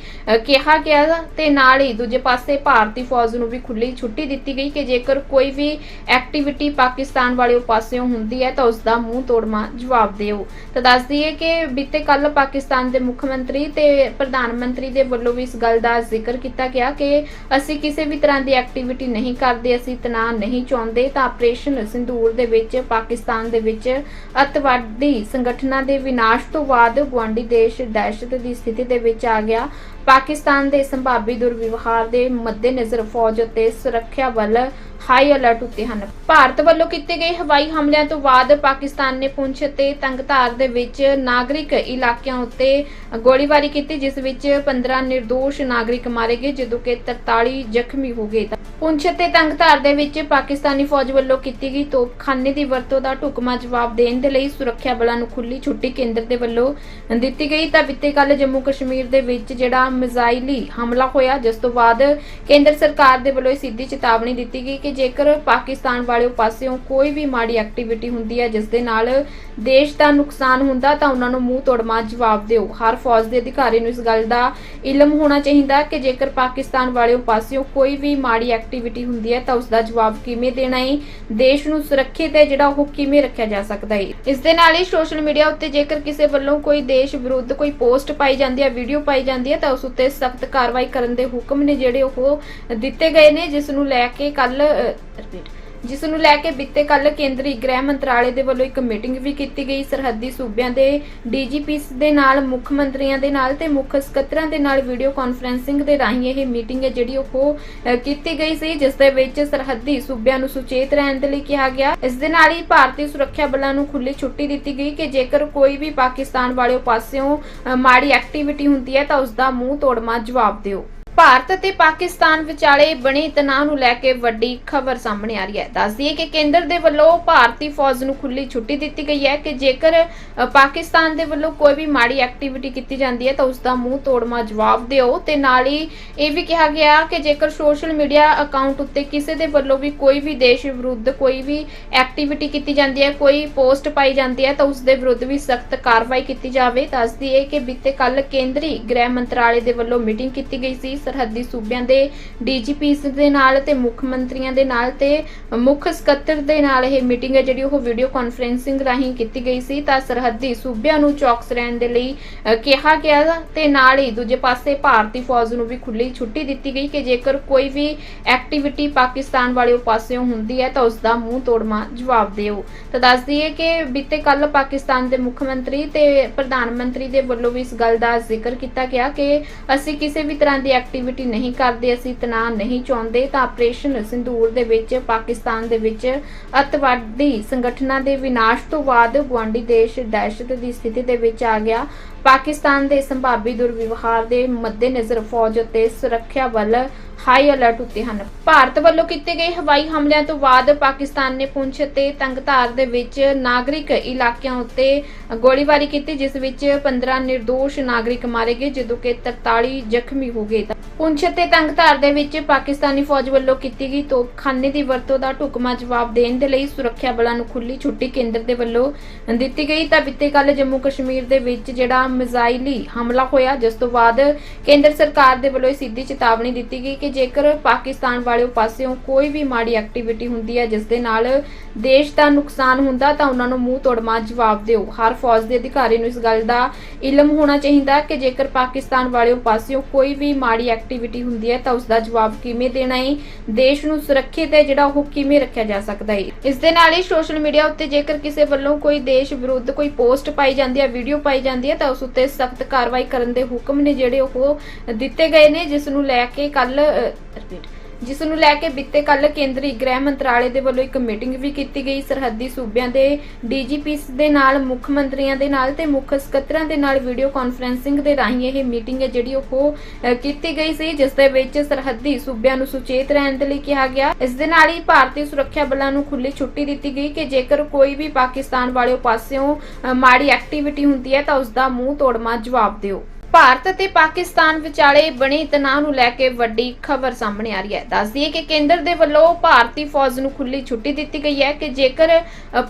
[SPEAKER 1] ਕਿਹਾ ਗਿਆ ਤੇ ਨਾਲ ਹੀ ਦੂਜੇ ਪਾਸੇ ਭਾਰਤੀ ਫੌਜ ਨੂੰ ਵੀ ਖੁੱਲੀ ਛੁੱਟੀ ਦਿੱਤੀ ਗਈ ਕਿ ਜੇਕਰ ਕੋਈ ਵੀ ਐਕਟੀਵਿਟੀ ਪਾਕਿਸਤਾਨ ਵਾਲੇ ਪਾਸਿਓਂ ਹੁੰਦੀ ਹੈ ਤਾਂ ਉਸ ਦਾ ਮੂੰਹ ਤੋੜਮਾ ਜਵਾਬ ਦਿਓ। ਤਾਂ ਦੱਸ ਦਈਏ ਕਿ ਬੀਤੇ ਕੱਲ ਪਾਕਿਸਤਾਨ ਦੇ ਮੁੱਖ ਮੰਤਰੀ ਤੇ ਪ੍ਰਧਾਨ ਮੰਤਰੀ ਦੇ ਵੱਲੋਂ ਵੀ ਇਸ ਗੱਲ ਦਾ ਜ਼ਿਕਰ ਕੀਤਾ ਗਿਆ ਕਿ ਅਸੀਂ ਕਿਸੇ ਵੀ ਤਰ੍ਹਾਂ ਦੀ ਐਕਟੀਵਿਟੀ ਨਹੀਂ ਕਰਦੇ, ਅਸੀਂ ਤਣਾਅ ਨਹੀਂ ਚਾਹੁੰਦੇ, ਤਾਂ ਆਪਰੇਸ਼ਨ ਸਿੰਦੂਰ ਦੇ ਵਿੱਚ, ਪਾਕਿਸਤਾਨ ਦੇ ਵਿੱਚ ਅੱਤਵਾਦੀ ਸੰਗਠਨਾਂ ਦੇ ਵਿਨਾਸ਼ ਤੋਂ ਬਾਅਦ ਗੁਆਂਢੀ ਦੇਸ਼ ਦਹਿਸ਼ਤ ਦੀ ਸਥਿਤੀ ਦੇ ਵਿੱਚ ਆ ਗਿਆ। ਪਾਕਿਸਤਾਨ ਦੇ ਸੰਭਾਵੀ ਦੁਰਵਿਵਹਾਰ ਦੇ ਮੱਦੇਨਜ਼ਰ ਫੌਜ ਅਤੇ ਸੁਰੱਖਿਆ ਬਲ ਹਾਈ ਅਲਰਟ ਉੱਤੇ ਹਨ। ਭਾਰਤ ਵੱਲੋਂ ਕੀਤੇ ਗਏ ਹਵਾਈ ਹਮਲਿਆਂ ਤੋਂ ਬਾਅਦ ਪਾਕਿਸਤਾਨ ਨੇ ਪੁੰਛ ਅਤੇ ਤੰਗਧਾਰ ਦੇ ਵਿੱਚ ਨਾਗਰਿਕ ਇਲਾਕਿਆਂ ਉੱਤੇ ਗੋਲੀਬਾਰੀ ਕੀਤੀ, ਜਿਸ ਵਿੱਚ 15 નિર્ਦੋਸ਼ ਨਾਗਰਿਕ ਮਾਰੇ ਗਏ, ਜਦੋਂ ਕਿ 43 ਜ਼ਖਮੀ ਹੋ ਗਏ। ਪੁੰਛ ਅਤੇ ਤੰਗਧਾਰ ਦੇ ਵਿੱਚ ਪਾਕਿਸਤਾਨੀ ਫੌਜ ਵੱਲੋਂ ਕੀਤੀ ਗਈ ਤੋਪਖਾਨੇ ਦੀ ਵਰਤੋਂ ਦਾ ਢੁਕਵਾਂ ਜਵਾਬ ਦੇਣ ਦੇ ਲਈ ਸੁਰੱਖਿਆ ਬਲਾਂ ਨੂੰ ਖੁੱਲੀ ਛੁੱਟੀ ਕੇਂਦਰ ਦੇ ਵੱਲੋਂ ਦਿੱਤੀ ਗਈ। ਤਾਂ ਬੀਤੇ ਕੱਲ ਜੰਮੂ ਕਸ਼ਮੀਰ ਦੇ ਵਿੱਚ ਜਿਹੜਾ ਮਿਜ਼ਾਈਲੀ ਹਮਲਾ ਹੋਇਆ, ਜਿਸ ਤੋਂ ਬਾਅਦ ਕੇਂਦਰ ਸਰਕਾਰ ਦੇ ਵੱਲੋਂ ਇਹ ਸਿੱਧੀ ਚੇਤਾਵਨੀ ਦਿੱਤੀ ਗਈ ਕਿ ਜੇਕਰ ਪਾਕਿਸਤਾਨ ਵਾਲਿਓ ਪਾਸਿਓਂ ਕੋਈ ਵੀ ਮਾੜੀ ਐਕਟੀਵਿਟੀ ਹੁੰਦੀ ਹੈ, ਜਿਸ ਦੇ ਨਾਲ ਦੇਸ਼ ਦਾ ਨੁਕਸਾਨ ਹੁੰਦਾ, ਤਾਂ ਉਹਨਾਂ ਨੂੰ ਮੂੰਹ ਤੋੜਮਾ ਜਵਾਬ ਦਿਓ। ਹਰ ਫੌਜ ਦੇ ਅਧਿਕਾਰੀ ਨੂੰ ਇਸ ਗੱਲ ਦਾ ਇਲਮ ਹੋਣਾ ਚਾਹੀਦਾ ਕਿ ਜੇਕਰ ਪਾਕਿਸਤਾਨ ਵਾਲਿਓ ਪਾਸਿਓਂ ਕੋਈ ਵੀ ਮਾੜੀ ਐਕਟੀਵਿਟੀ ਹੁੰਦੀ ਹੈ, ਤਾਂ ਉਸ ਦਾ ਜਵਾਬ ਕਿਵੇਂ ਦੇਣਾ ਹੈ ਦੇਸ਼ ਨੂੰ ਸੁਰੱਖਿਅਤ ਹੈ ਜਿਹੜਾ ਉਹ ਕਿਵੇਂ ਰੱਖਿਆ ਜਾ ਸਕਦਾ ਹੈ ਇਸ ਦੇ ਨਾਲ ਹੀ ਸੋਸ਼ਲ ਮੀਡੀਆ ਉੱਤੇ ਜੇਕਰ ਕਿਸੇ ਵੱਲੋਂ ਕੋਈ ਦੇਸ਼ ਵਿਰੁੱਧ ਕੋਈ ਪੋਸਟ ਪਾਈ ਜਾਂਦੀ ਹੈ ਵੀਡੀਓ ਪਾਈ ਜਾਂਦੀ ਹੈ, ਤਾਂ ਉਸ ਉਸ ਉੱਤੇ ਸਖਤ ਕਾਰਵਾਈ ਕਰਨ ਦੇ ਹੁਕਮ ਨੇ ਜਿਹੜੇ ਉਹ ਦਿੱਤੇ ਗਏ ਨੇ, ਜਿਸ ਨੂੰ ਲੈ ਕੇ ਕੱਲ ਰਿਪੀਟ ਜਿਸ ਨੂੰ ਲੈ ਕੇ ਬੀਤੇ ਕੱਲ ਕੇਂਦਰੀ ਗ੍ਰਹਿ ਮੰਤਰਾਲੇ ਦੇ ਵੱਲੋਂ ਇੱਕ ਮੀਟਿੰਗ ਵੀ ਕੀਤੀ ਗਈ। ਸਰਹੱਦੀ ਸੂਬਿਆਂ ਦੇ ਡੀਜੀਪੀਸ ਦੇ ਨਾਲ, ਮੁੱਖ ਮੰਤਰੀਆਂ ਦੇ ਨਾਲ ਤੇ ਮੁੱਖ ਸਕੱਤਰਾਂ ਦੇ ਨਾਲ ਵੀਡੀਓ ਕਾਨਫਰੈਂਸਿੰਗ ਦੇ ਰਾਹੀਂ ਇਹ ਮੀਟਿੰਗ ਹੈ ਜਿਹੜੀ ਉਹ ਕੀਤੀ ਗਈ ਸੀ, ਜਿਸ ਦੇ ਵਿੱਚ ਸਰਹੱਦੀ ਸੂਬਿਆਂ ਨੂੰ ਸੁਚੇਤ ਰਹਿਣ ਦੇ ਲਈ ਕਿਹਾ ਗਿਆ। ਇਸ ਦੇ ਨਾਲ ਹੀ ਭਾਰਤੀ ਸੁਰੱਖਿਆ ਬਲਾਂ ਨੂੰ ਖੁੱਲੀ ਛੁੱਟੀ ਦਿੱਤੀ ਗਈ ਕਿ ਜੇਕਰ ਕੋਈ ਵੀ ਪਾਕਿਸਤਾਨ ਵਾਲਿਓ ਪਾਸਿਓਂ ਮਾੜੀ ਐਕਟੀਵਿਟੀ ਹੁੰਦੀ ਹੈ ਤਾਂ ਉਸ ਦਾ ਮੂੰਹ ਤੋੜਮਾ ਜਵਾਬ ਦਿਓ। ਭਾਰਤ ਅਤੇ ਪਾਕਿਸਤਾਨ ਵਿਚਾਲੇ ਬਣੇ ਤਣਾਅ ਨੂੰ ਲੈ ਕੇ ਵੱਡੀ ਖਬਰ ਸਾਹਮਣੇ ਆ ਰਹੀ ਹੈ। ਦੱਸਦੀ ਹੈ ਕਿ ਕੇਂਦਰ ਦੇ ਵੱਲੋਂ ਭਾਰਤੀ ਫੌਜ ਨੂੰ ਖੁੱਲੀ ਛੁੱਟੀ ਦਿੱਤੀ ਗਈ ਹੈ ਕਿ ਜੇਕਰ ਅ, ਪਾਕਿਸਤਾਨ ਦੇ ਵੱਲੋਂ ਕੋਈ ਵੀ ਮਾੜੀ ਐਕਟੀਵਿਟੀ ਕੀਤੀ ਜਾਂਦੀ ਹੈ ਤਾਂ ਉਸ ਦਾ ਮੂੰਹ ਤੋੜਮਾ ਜਵਾਬ ਦਿਓ। ਤੇ ਨਾਲ ਹੀ ਇਹ ਵੀ ਕਿਹਾ ਗਿਆ ਕਿ ਜੇਕਰ ਸੋਸ਼ਲ ਮੀਡੀਆ ਅਕਾਊਂਟ ਉੱਤੇ ਕਿਸੇ ਦੇ ਵੱਲੋਂ ਵੀ ਕੋਈ ਵੀ ਦੇਸ਼ ਵਿਰੁੱਧ ਕੋਈ ਵੀ ਐਕਟੀਵਿਟੀ ਕੀਤੀ ਜਾਂਦੀ ਹੈ ਕੋਈ ਪੋਸਟ ਪਾਈ ਜਾਂਦੀ ਹੈ ਤਾਂ ਉਸ ਦੇ ਵਿਰੁੱਧ ਵੀ ਸਖਤ ਕਾਰਵਾਈ ਕੀਤੀ ਜਾਵੇ। ਦੱਸਦੀ ਹੈ ਕਿ ਬੀਤੇ ਕੱਲ ਕੇਂਦਰੀ ਗ੍ਰਹਿ ਮੰਤਰਾਲੇ ਦੇ ਵੱਲੋਂ ਮੀਟਿੰਗ ਕੀਤੀ ਗਈ ਸੀ। ਸਰਹੱਦੀ ਸੂਬਿਆਂ ਦੇ ਡੀਜੀਪੀਸ ਦੇ ਨਾਲ ਤੇ ਮੁੱਖ ਮੰਤਰੀਆਂ ਦੇ ਨਾਲ ਤੇ ਮੁੱਖ ਸਕੱਤਰ ਦੇ ਨਾਲ ਇਹ ਮੀਟਿੰਗ ਹੈ ਜਿਹੜੀ ਉਹ ਵੀਡੀਓ ਕਾਨਫਰੈਂਸਿੰਗ ਰਾਹੀਂ ਕੀਤੀ ਗਈ ਸੀ। ਤਾਂ ਸਰਹੱਦੀ ਸੂਬਿਆਂ ਨੂੰ ਚੌਕਸ ਰਹਿਣ ਦੇ ਲਈ ਕਿਹਾ ਗਿਆ ਤੇ ਨਾਲ ਹੀ ਦੂਜੇ ਪਾਸੇ ਭਾਰਤੀ ਫੌਜ ਨੂੰ ਵੀ ਖੁੱਲੀ ਛੁੱਟੀ ਦਿੱਤੀ ਗਈ ਕਿ ਜੇਕਰ ਕੋਈ ਵੀ ਐਕਟੀਵਿਟੀ ਪਾਕਿਸਤਾਨ ਵਾਲੇ ਪਾਸਿਓਂ ਹੁੰਦੀ ਹੈ ਤਾਂ ਉਸ ਦਾ ਮੂੰਹ ਤੋੜਮਾ ਜਵਾਬ ਦਿਓ। ਤਾਂ ਦੱਸ ਦਈਏ ਕਿ ਬੀਤੇ ਕੱਲ ਪਾਕਿਸਤਾਨ ਦੇ ਮੁੱਖ ਮੰਤਰੀ ਤੇ ਪ੍ਰਧਾਨ ਮੰਤਰੀ ਦੇ ਵੱਲੋਂ ਵੀ ਇਸ ਗੱਲ ਦਾ ਜ਼ਿਕਰ ਕੀਤਾ ਗਿਆ ਕਿ ਅਸੀਂ ਕਿਸੇ ਵੀ ਤਰ੍ਹਾਂ ਦੀ ਐਕਟੀਵਿਟੀ ਨਹੀਂ ਕਰਦੇ, ਅਸੀਂ ਤਣਾਅ ਨਹੀਂ ਚਾਹੁੰਦੇ, ਤਾਂ ਆਪਰੇਸ਼ਨ ਸਿੰਦੂਰ ਦੇ ਵਿੱਚ, ਪਾਕਿਸਤਾਨ ਦੇ ਵਿੱਚ ਅਤਵਾਦੀ ਸੰਗਠਨਾਂ ਦੇ ਵਿਨਾਸ਼ ਤੋਂ ਬਾਅਦ ਗੁਆਂਢੀ ਦੇਸ਼ ਦਹਿਸ਼ਤ ਦੀ ਸਥਿਤੀ ਦੇ ਵਿੱਚ ਆ ਗਿਆ। ਪਾਕਿਸਤਾਨ ਦੇ ਸੰਭਾਵੀ ਦੁਰਵਿਵਹਾਰ ਦੇ ਮੱਦੇਨਜ਼ਰ ਫੌਜ ਅਤੇ ਸੁਰੱਖਿਆ ਬਲ ਹਾਈ ਅਲਰਟ ਉੱਤੇ ਹਨ। ਭਾਰਤ ਵੱਲੋਂ ਕੀਤੇ ਗਏ ਹਵਾਈ ਹਮਲਿਆਂ ਤੋਂ ਬਾਅਦ ਪਾਕਿਸਤਾਨ ਨੇ ਪੁੰਛ ਅਤੇ ਤੰਗਧਾਰ ਦੇ ਵਿੱਚ ਨਾਗਰਿਕ ਇਲਾਕਿਆਂ ਉੱਤੇ ਗੋਲੀਬਾਰੀ ਕੀਤੀ, ਜਿਸ ਵਿੱਚ 15 નિર્ਦੋਸ਼ ਨਾਗਰਿਕ ਮਾਰੇ ਗਏ, ਜਦੋਂ ਕਿ 43 ਜ਼ਖਮੀ ਹੋ ਗਏ। ਪੁੰਛ ਅਤੇ ਤੰਗਧਾਰ ਦੇ ਵਿੱਚ ਪਾਕਿਸਤਾਨੀ ਫੌਜ ਵੱਲੋਂ ਕੀਤੀ ਗਈ ਤੋਪਖਾਨੇ ਦੀ ਵਰਤੋਂ ਦਾ ਢੁਕਵਾਂ ਜਵਾਬ ਦੇਣ ਦੇ ਲਈ ਸੁਰੱਖਿਆ ਬਲਾਂ ਨੂੰ ਖੁੱਲੀ ਛੁੱਟੀ ਕੇਂਦਰ ਦੇ ਵੱਲੋਂ ਦਿੱਤੀ ਗਈ। ਤਾਂ ਬੀਤੇ ਕੱਲ ਜੰਮੂ ਕਸ਼ਮੀਰ ਦੇ ਵਿੱਚ ਜਿਹੜਾ ਮਿਜ਼ਾਈਲੀ ਹਮਲਾ ਹੋਇਆ, ਜਿਸ ਤੋਂ ਬਾਅਦ ਕੇਂਦਰ ਸਰਕਾਰ ਦੇ ਵੱਲੋਂ ਇਹ ਸਿੱਧੀ ਚੇਤਾਵਨੀ ਦਿੱਤੀ ਗਈ ਕਿ ਜੇਕਰ ਪਾਕਿਸਤਾਨ ਵਾਲਿਓ ਪਾਸਿਓਂ ਕੋਈ ਵੀ ਮਾੜੀ ਐਕਟੀਵਿਟੀ ਹੁੰਦੀ ਹੈ, ਜਿਸ ਦੇ ਨਾਲ ਦੇਸ਼ ਦਾ ਨੁਕਸਾਨ ਹੁੰਦਾ, ਤਾਂ ਉਹਨਾਂ ਨੂੰ ਮੂੰਹ ਤੋੜਮਾ ਜਵਾਬ ਦਿਓ। ਹਰ ਫੌਜ ਦੇ ਅਧਿਕਾਰੀ ਨੂੰ ਇਸ ਗੱਲ ਦਾ ਇਲਮ ਹੋਣਾ ਚਾਹੀਦਾ ਕਿ ਜੇਕਰ ਪਾਕਿਸਤਾਨ ਵਾਲਿਓ ਪਾਸਿਓਂ ਕੋਈ ਵੀ ਮਾੜੀ ਐਕਟੀਵਿਟੀ ਹੁੰਦੀ ਹੈ, ਤਾਂ ਉਸ ਦਾ ਜਵਾਬ ਕਿਵੇਂ ਦੇਣਾ ਹੈ ਦੇਸ਼ ਨੂੰ ਸੁਰੱਖਿਅਤ ਹੈ, ਜਿਹੜਾ ਉਹ ਕਿਵੇਂ ਰੱਖਿਆ ਜਾ ਸਕਦਾ ਹੈ ਇਸ ਦੇ ਨਾਲ ਹੀ ਸੋਸ਼ਲ ਮੀਡੀਆ ਉੱਤੇ ਜੇਕਰ ਕਿਸੇ ਵੱਲੋਂ ਕੋਈ ਦੇਸ਼ ਵਿਰੁੱਧ ਕੋਈ ਪੋਸਟ ਪਾਈ ਜਾਂਦੀ ਹੈ ਵੀਡੀਓ ਪਾਈ ਜਾਂਦੀ ਹੈ, ਤਾਂ ਉਸ ਉੱਤੇ ਸਖਤ ਕਾਰਵਾਈ ਕਰਨ ਦੇ ਹੁਕਮ ਨੇ ਜਿਹੜੇ ਉਹ ਦਿੱਤੇ ਗਏ ਨੇ, ਜਿਸ ਨੂੰ ਲੈ ਕੇ ਕੱਲ ਰਿਪੀਟ ਜਿਸ ਨੂੰ ਲੈ ਕੇ ਬੀਤੇ ਕੱਲ ਕੇਂਦਰੀ ਗ੍ਰਹਿ ਮੰਤਰਾਲੇ ਦੇ ਵੱਲੋਂ ਇੱਕ ਮੀਟਿੰਗ ਵੀ ਕੀਤੀ ਗਈ ਸਰਹੱਦੀ ਸੂਬਿਆਂ ਦੇ ਡੀਜੀਪੀਸ ਦੇ ਨਾਲ, ਮੁੱਖ ਮੰਤਰੀਆਂ ਦੇ ਨਾਲ ਤੇ ਮੁੱਖ ਸਕੱਤਰਾਂ ਦੇ ਨਾਲ ਵੀਡੀਓ ਕਾਨਫਰੈਂਸਿੰਗ ਦੇ ਰਾਹੀਂ ਇਹ ਮੀਟਿੰਗ ਹੈ ਜਿਹੜੀ ਉਹ ਕੀਤੀ ਗਈ ਸੀ, ਜਿਸ ਦੇ ਵਿੱਚ ਸਰਹੱਦੀ ਸੂਬਿਆਂ ਨੂੰ ਸੁਚੇਤ ਰਹਿਣ ਦੇ ਲਈ ਕਿਹਾ ਗਿਆ। ਇਸ ਦੇ ਨਾਲ ਹੀ ਭਾਰਤੀ ਸੁਰੱਖਿਆ ਬਲਾਂ ਨੂੰ ਖੁੱਲੀ ਛੁੱਟੀ ਦਿੱਤੀ ਗਈ ਕਿ ਜੇਕਰ ਕੋਈ ਵੀ ਪਾਕਿਸਤਾਨ ਵਾਲੇ ਪਾਸਿਓਂ ਮਾੜੀ ਐਕਟੀਵਿਟੀ ਹੁੰਦੀ ਹੈ ਤਾਂ ਉਸ ਦਾ ਮੂੰਹ ਤੋੜਮਾ ਜਵਾਬ ਦਿਓ। ਭਾਰਤ ਅਤੇ ਪਾਕਿਸਤਾਨ ਵਿਚਾਲੇ ਬਣੇ ਤਣਾਅ ਨੂੰ ਲੈ ਕੇ ਵੱਡੀ ਖਬਰ ਸਾਹਮਣੇ ਆ ਰਹੀ ਹੈ। ਦੱਸਦੀ ਹੈ ਕਿ ਕੇਂਦਰ ਦੇ ਵੱਲੋਂ ਭਾਰਤੀ ਫੌਜ ਨੂੰ ਖੁੱਲੀ ਛੁੱਟੀ ਦਿੱਤੀ ਗਈ ਹੈ ਕਿ ਜੇਕਰ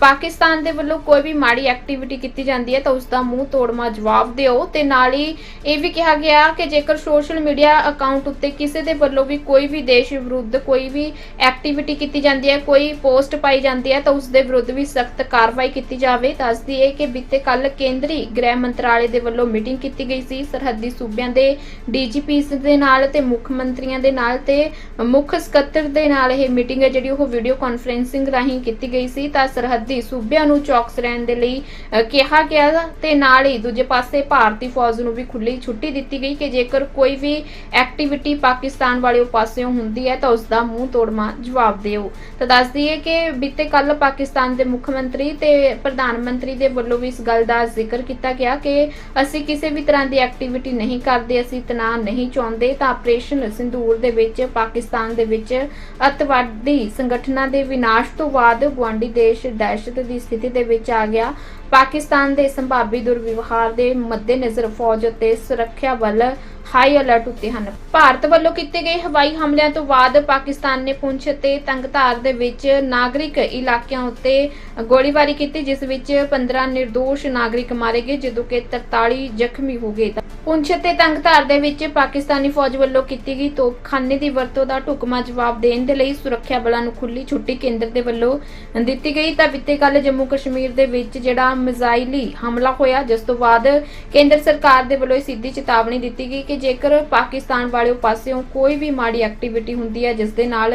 [SPEAKER 1] ਪਾਕਿਸਤਾਨ ਦੇ ਵੱਲੋਂ ਕੋਈ ਵੀ ਮਾੜੀ ਐਕਟੀਵਿਟੀ ਕੀਤੀ ਜਾਂਦੀ ਹੈ ਤਾਂ ਉਸ ਦਾ ਮੂੰਹ ਤੋੜਮਾ ਜਵਾਬ ਦਿਓ। ਤੇ ਨਾਲ ਹੀ ਇਹ ਵੀ ਕਿਹਾ ਗਿਆ ਕਿ ਜੇਕਰ ਸੋਸ਼ਲ ਮੀਡੀਆ ਅਕਾਊਂਟ ਉੱਤੇ ਕਿਸੇ ਦੇ ਵੱਲੋਂ ਵੀ ਕੋਈ ਵੀ ਦੇਸ਼ ਵਿਰੁੱਧ ਕੋਈ ਵੀ ਐਕਟੀਵਿਟੀ ਕੀਤੀ ਜਾਂਦੀ ਹੈ, ਕੋਈ ਪੋਸਟ ਪਾਈ ਜਾਂਦੀ ਹੈ ਤਾਂ ਉਸ ਦੇ ਵਿਰੁੱਧ ਵੀ ਸਖਤ ਕਾਰਵਾਈ ਕੀਤੀ ਜਾਵੇ। ਦੱਸਦੀ ਹੈ ਕਿ ਬੀਤੇ ਕੱਲ ਕੇਂਦਰੀ ਗ੍ਰਹਿ ਮੰਤਰਾਲੇ ਦੇ ਵੱਲੋਂ ਮੀਟਿੰਗ ਕੀਤੀ ਗਈ ਸੀ। ਸਰਹੱਦੀ ਸੂਬਿਆਂ ਦੇ ਡੀਜੀਪੀਸ ਦੇ ਨਾਲ ਤੇ ਮੁੱਖ ਮੰਤਰੀਆਂ ਦੇ ਨਾਲ ਤੇ ਮੁੱਖ ਸਕੱਤਰ ਦੇ ਨਾਲ ਇਹ ਮੀਟਿੰਗ ਹੈ ਜਿਹੜੀ ਉਹ ਵੀਡੀਓ ਕਾਨਫਰੈਂਸਿੰਗ ਰਾਹੀਂ ਕੀਤੀ ਗਈ ਸੀ। ਤਾਂ ਸਰਹੱਦੀ ਸੂਬਿਆਂ ਨੂੰ ਚੌਕਸ ਰਹਿਣ ਦੇ ਲਈ ਕਿਹਾ ਗਿਆ ਤੇ ਨਾਲ ਹੀ ਦੂਜੇ ਪਾਸੇ ਭਾਰਤੀ ਫੌਜ ਨੂੰ ਵੀ ਖੁੱਲੀ ਛੁੱਟੀ ਦਿੱਤੀ ਗਈ ਕਿ ਜੇਕਰ ਕੋਈ ਵੀ ਐਕਟੀਵਿਟੀ ਪਾਕਿਸਤਾਨ ਵਾਲੇ ਪਾਸਿਓਂ ਹੁੰਦੀ ਹੈ ਤਾਂ ਉਸ ਦਾ ਮੂੰਹ ਤੋੜਮਾ ਜਵਾਬ ਦਿਓ। ਤਾਂ ਦੱਸ ਦਈਏ ਕਿ ਬੀਤੇ ਕੱਲ ਪਾਕਿਸਤਾਨ ਦੇ ਮੁੱਖ ਮੰਤਰੀ ਤੇ ਪ੍ਰਧਾਨ ਮੰਤਰੀ ਦੇ ਵੱਲੋਂ ਵੀ ਇਸ ਗੱਲ ਦਾ ਜ਼ਿਕਰ ਕੀਤਾ ਗਿਆ ਕਿ ਅਸੀਂ ਕਿਸੇ ਵੀ ਤਰ੍ਹਾਂ ਦੀ ਐਕਟੀਵਿਟੀ ਨਹੀਂ ਕਰਦੇ, ਅਸੀਂ ਤਣਾਅ ਨਹੀਂ ਚਾਹੁੰਦੇ, ਤਾਂ ਆਪਰੇਸ਼ਨ ਸਿੰਦੂਰ ਦੇ ਵਿੱਚ, ਪਾਕਿਸਤਾਨ ਦੇ ਵਿੱਚ ਅਤਵਾਦੀ ਸੰਗਠਨਾਂ ਦੇ ਵਿਨਾਸ਼ ਤੋਂ ਬਾਅਦ ਗੁਆਂਢੀ ਦੇਸ਼ ਦਹਿਸ਼ਤ ਦੀ ਸਥਿਤੀ ਦੇ ਵਿੱਚ ਆ ਗਿਆ। ਪਾਕਿਸਤਾਨ ਦੇ ਸੰਭਾਵੀ ਦੁਰਵਿਵਹਾਰ ਦੇ ਮੱਦੇਨਜ਼ਰ ਫੌਜ ਅਤੇ ਸੁਰੱਖਿਆ ਬਲ ਹਾਈ ਅਲਰਟ ਉੱਤੇ ਹਨ। ਭਾਰਤ ਵੱਲੋਂ ਕੀਤੇ ਗਏ ਹਵਾਈ ਹਮਲਿਆਂ ਤੋਂ ਬਾਅਦ ਪਾਕਿਸਤਾਨ ਨੇ ਪੁੰਛ ਤੇ ਤੰਗਧਾਰ ਦੇ ਵਿੱਚ ਨਾਗਰਿਕ ਇਲਾਕਿਆਂ ਉੱਤੇ ਗੋਲੀਬਾਰੀ ਕੀਤੀ, ਜਿਸ ਵਿੱਚ 15 નિર્ਦੋਸ਼ ਨਾਗਰਿਕ ਮਾਰੇ ਗਏ, ਜਦੋਂ ਕਿ 43 ਜ਼ਖਮੀ ਹੋ ਗਏ। ਪੁੰਛ ਤੇ ਤੰਗਧਾਰ ਦੇ ਵਿੱਚ ਪਾਕਿਸਤਾਨੀ ਫੌਜ ਵੱਲੋਂ ਕੀਤੀ ਗਈ ਤੋਪਖਾਨੇ ਦੀ ਵਰਤੋਂ ਦਾ ਢੁਕਵਾਂ ਜਵਾਬ ਦੇਣ ਦੇ ਲਈ ਸੁਰੱਖਿਆ ਬਲਾਂ ਨੂੰ ਖੁੱਲੀ ਛੁੱਟੀ ਕੇਂਦਰ ਦੇ ਵੱਲੋਂ ਦਿੱਤੀ ਗਈ। ਤਾਂ ਬੀਤੇ ਕੱਲ ਜੰਮੂ ਕਸ਼ਮੀਰ ਦੇ ਵਿੱਚ ਜਿਹੜਾ ਮਿਜ਼ਾਈਲੀ ਹਮਲਾ ਹੋਇਆ, ਜਿਸ ਤੋਂ ਬਾਅਦ ਕੇਂਦਰ ਸਰਕਾਰ ਦੇ ਵੱਲੋਂ ਇਹ ਸਿੱਧੀ ਚੇਤਾਵਨੀ ਦਿੱਤੀ ਗਈ ਕਿ ਜੇਕਰ ਪਾਕਿਸਤਾਨ ਵਾਲਿਓ ਪਾਸਿਓਂ ਕੋਈ ਵੀ ਮਾੜੀ ਐਕਟੀਵਿਟੀ ਹੁੰਦੀ ਹੈ, ਜਿਸ ਦੇ ਨਾਲ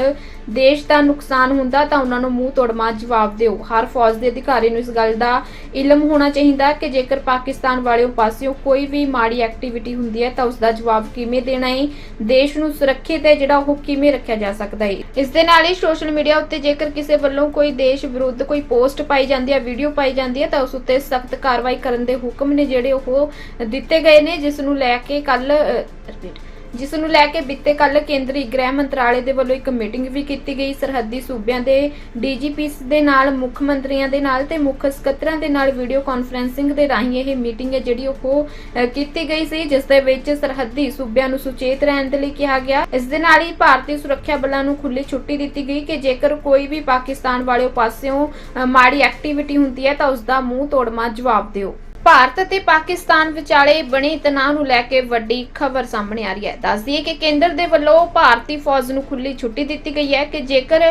[SPEAKER 1] ਦੇਸ਼ ਦਾ ਨੁਕਸਾਨ ਹੁੰਦਾ, ਤਾਂ ਉਹਨਾਂ ਨੂੰ ਮੂੰਹ ਤੋੜਮਾ ਜਵਾਬ ਦਿਓ। ਹਰ ਫੌਜ ਦੇ ਅਧਿਕਾਰੀ ਨੂੰ ਇਸ ਗੱਲ ਦਾ ਇਲਮ ਹੋਣਾ ਚਾਹੀਦਾ ਕਿ ਜੇਕਰ ਪਾਕਿਸਤਾਨ ਵਾਲਿਓ ਪਾਸਿਓਂ ਕੋਈ ਵੀ ਮਾੜੀ ਐਕਟੀਵਿਟੀ ਹੁੰਦੀ ਹੈ, ਤਾਂ ਉਸ ਦਾ ਜਵਾਬ ਕਿਵੇਂ ਦੇਣਾ ਹੈ? ਦੇਸ਼ ਨੂੰ ਸੁਰੱਖਿਅਤ ਹੈ ਜਿਹੜਾ ਉਹ ਕਿਵੇਂ ਰੱਖਿਆ ਜਾ ਸਕਦਾ ਹੈ? ਇਸ ਦੇ ਨਾਲ ਹੀ ਸੋਸ਼ਲ ਮੀਡੀਆ ਉੱਤੇ ਜੇਕਰ ਕਿਸੇ ਵੱਲੋਂ ਕੋਈ ਦੇਸ਼ ਵਿਰੁੱਧ ਕੋਈ ਪੋਸਟ ਪਾਈ ਜਾਂਦੀ ਹੈ, ਵੀਡੀਓ ਪਾਈ ਜਾਂਦੀ ਹੈ, ਤਾਂ ਉਸ ਉੱਤੇ ਸਖਤ ਕਾਰਵਾਈ ਕਰਨ ਦੇ ਹੁਕਮ ਨੇ ਜਿਹੜੇ ਉਹ ਦਿੱਤੇ ਗਏ ਨੇ, ਜਿਸ ਨੂੰ ਲੈ ਕੇ ਕੱਲ ਰਿਪੀਟ ਜਿਸ ਨੂੰ ਲੈ ਕੇ ਬੀਤੇ ਕੱਲ ਕੇਂਦਰੀ ਗ੍ਰਹਿ ਮੰਤਰਾਲੇ ਦੇ ਵੱਲੋਂ ਇੱਕ ਮੀਟਿੰਗ ਵੀ ਕੀਤੀ ਗਈ ਸਰਹੱਦੀ ਸੂਬਿਆਂ ਦੇ ਡੀਜੀਪੀਸ ਦੇ ਨਾਲ, ਮੁੱਖ ਮੰਤਰੀਆਂ ਦੇ ਨਾਲ ਤੇ ਮੁੱਖ ਸਕੱਤਰਾਂ ਦੇ ਨਾਲ ਵੀਡੀਓ ਕਾਨਫਰੈਂਸਿੰਗ ਦੇ ਰਾਹੀਂ ਇਹ ਮੀਟਿੰਗ ਹੈ ਜਿਹੜੀ ਉਹ ਕੀਤੀ ਗਈ ਸੀ, ਜਿਸ ਦੇ ਵਿੱਚ ਸਰਹੱਦੀ ਸੂਬਿਆਂ ਨੂੰ ਸੁਚੇਤ ਰਹਿਣ ਦੇ ਲਈ ਕਿਹਾ ਗਿਆ। ਇਸ ਦੇ ਨਾਲ ਹੀ ਭਾਰਤੀ ਸੁਰੱਖਿਆ ਬਲਾਂ ਨੂੰ ਖੁੱਲੀ ਛੁੱਟੀ ਦਿੱਤੀ ਗਈ ਕਿ ਜੇਕਰ ਕੋਈ ਵੀ ਪਾਕਿਸਤਾਨ ਵਾਲੇ ਪਾਸਿਓਂ ਮਾੜੀ ਐਕਟੀਵਿਟੀ ਹੁੰਦੀ ਹੈ ਤਾਂ ਉਸ ਦਾ ਮੂੰਹ ਤੋੜਮਾ ਜਵਾਬ ਦਿਓ। ਭਾਰਤ ਅਤੇ ਪਾਕਿਸਤਾਨ ਵਿਚਾਲੇ ਬਣੇ ਤਣਾਅ ਨੂੰ ਲੈ ਕੇ ਵੱਡੀ ਖਬਰ ਸਾਹਮਣੇ ਆ ਰਹੀ ਹੈ। ਦੱਸਦੀ ਹੈ ਕਿ ਕੇਂਦਰ ਦੇ ਵੱਲੋਂ ਭਾਰਤੀ ਫੌਜ ਨੂੰ ਖੁੱਲੀ ਛੁੱਟੀ ਦਿੱਤੀ ਗਈ ਹੈ ਕਿ ਜੇਕਰ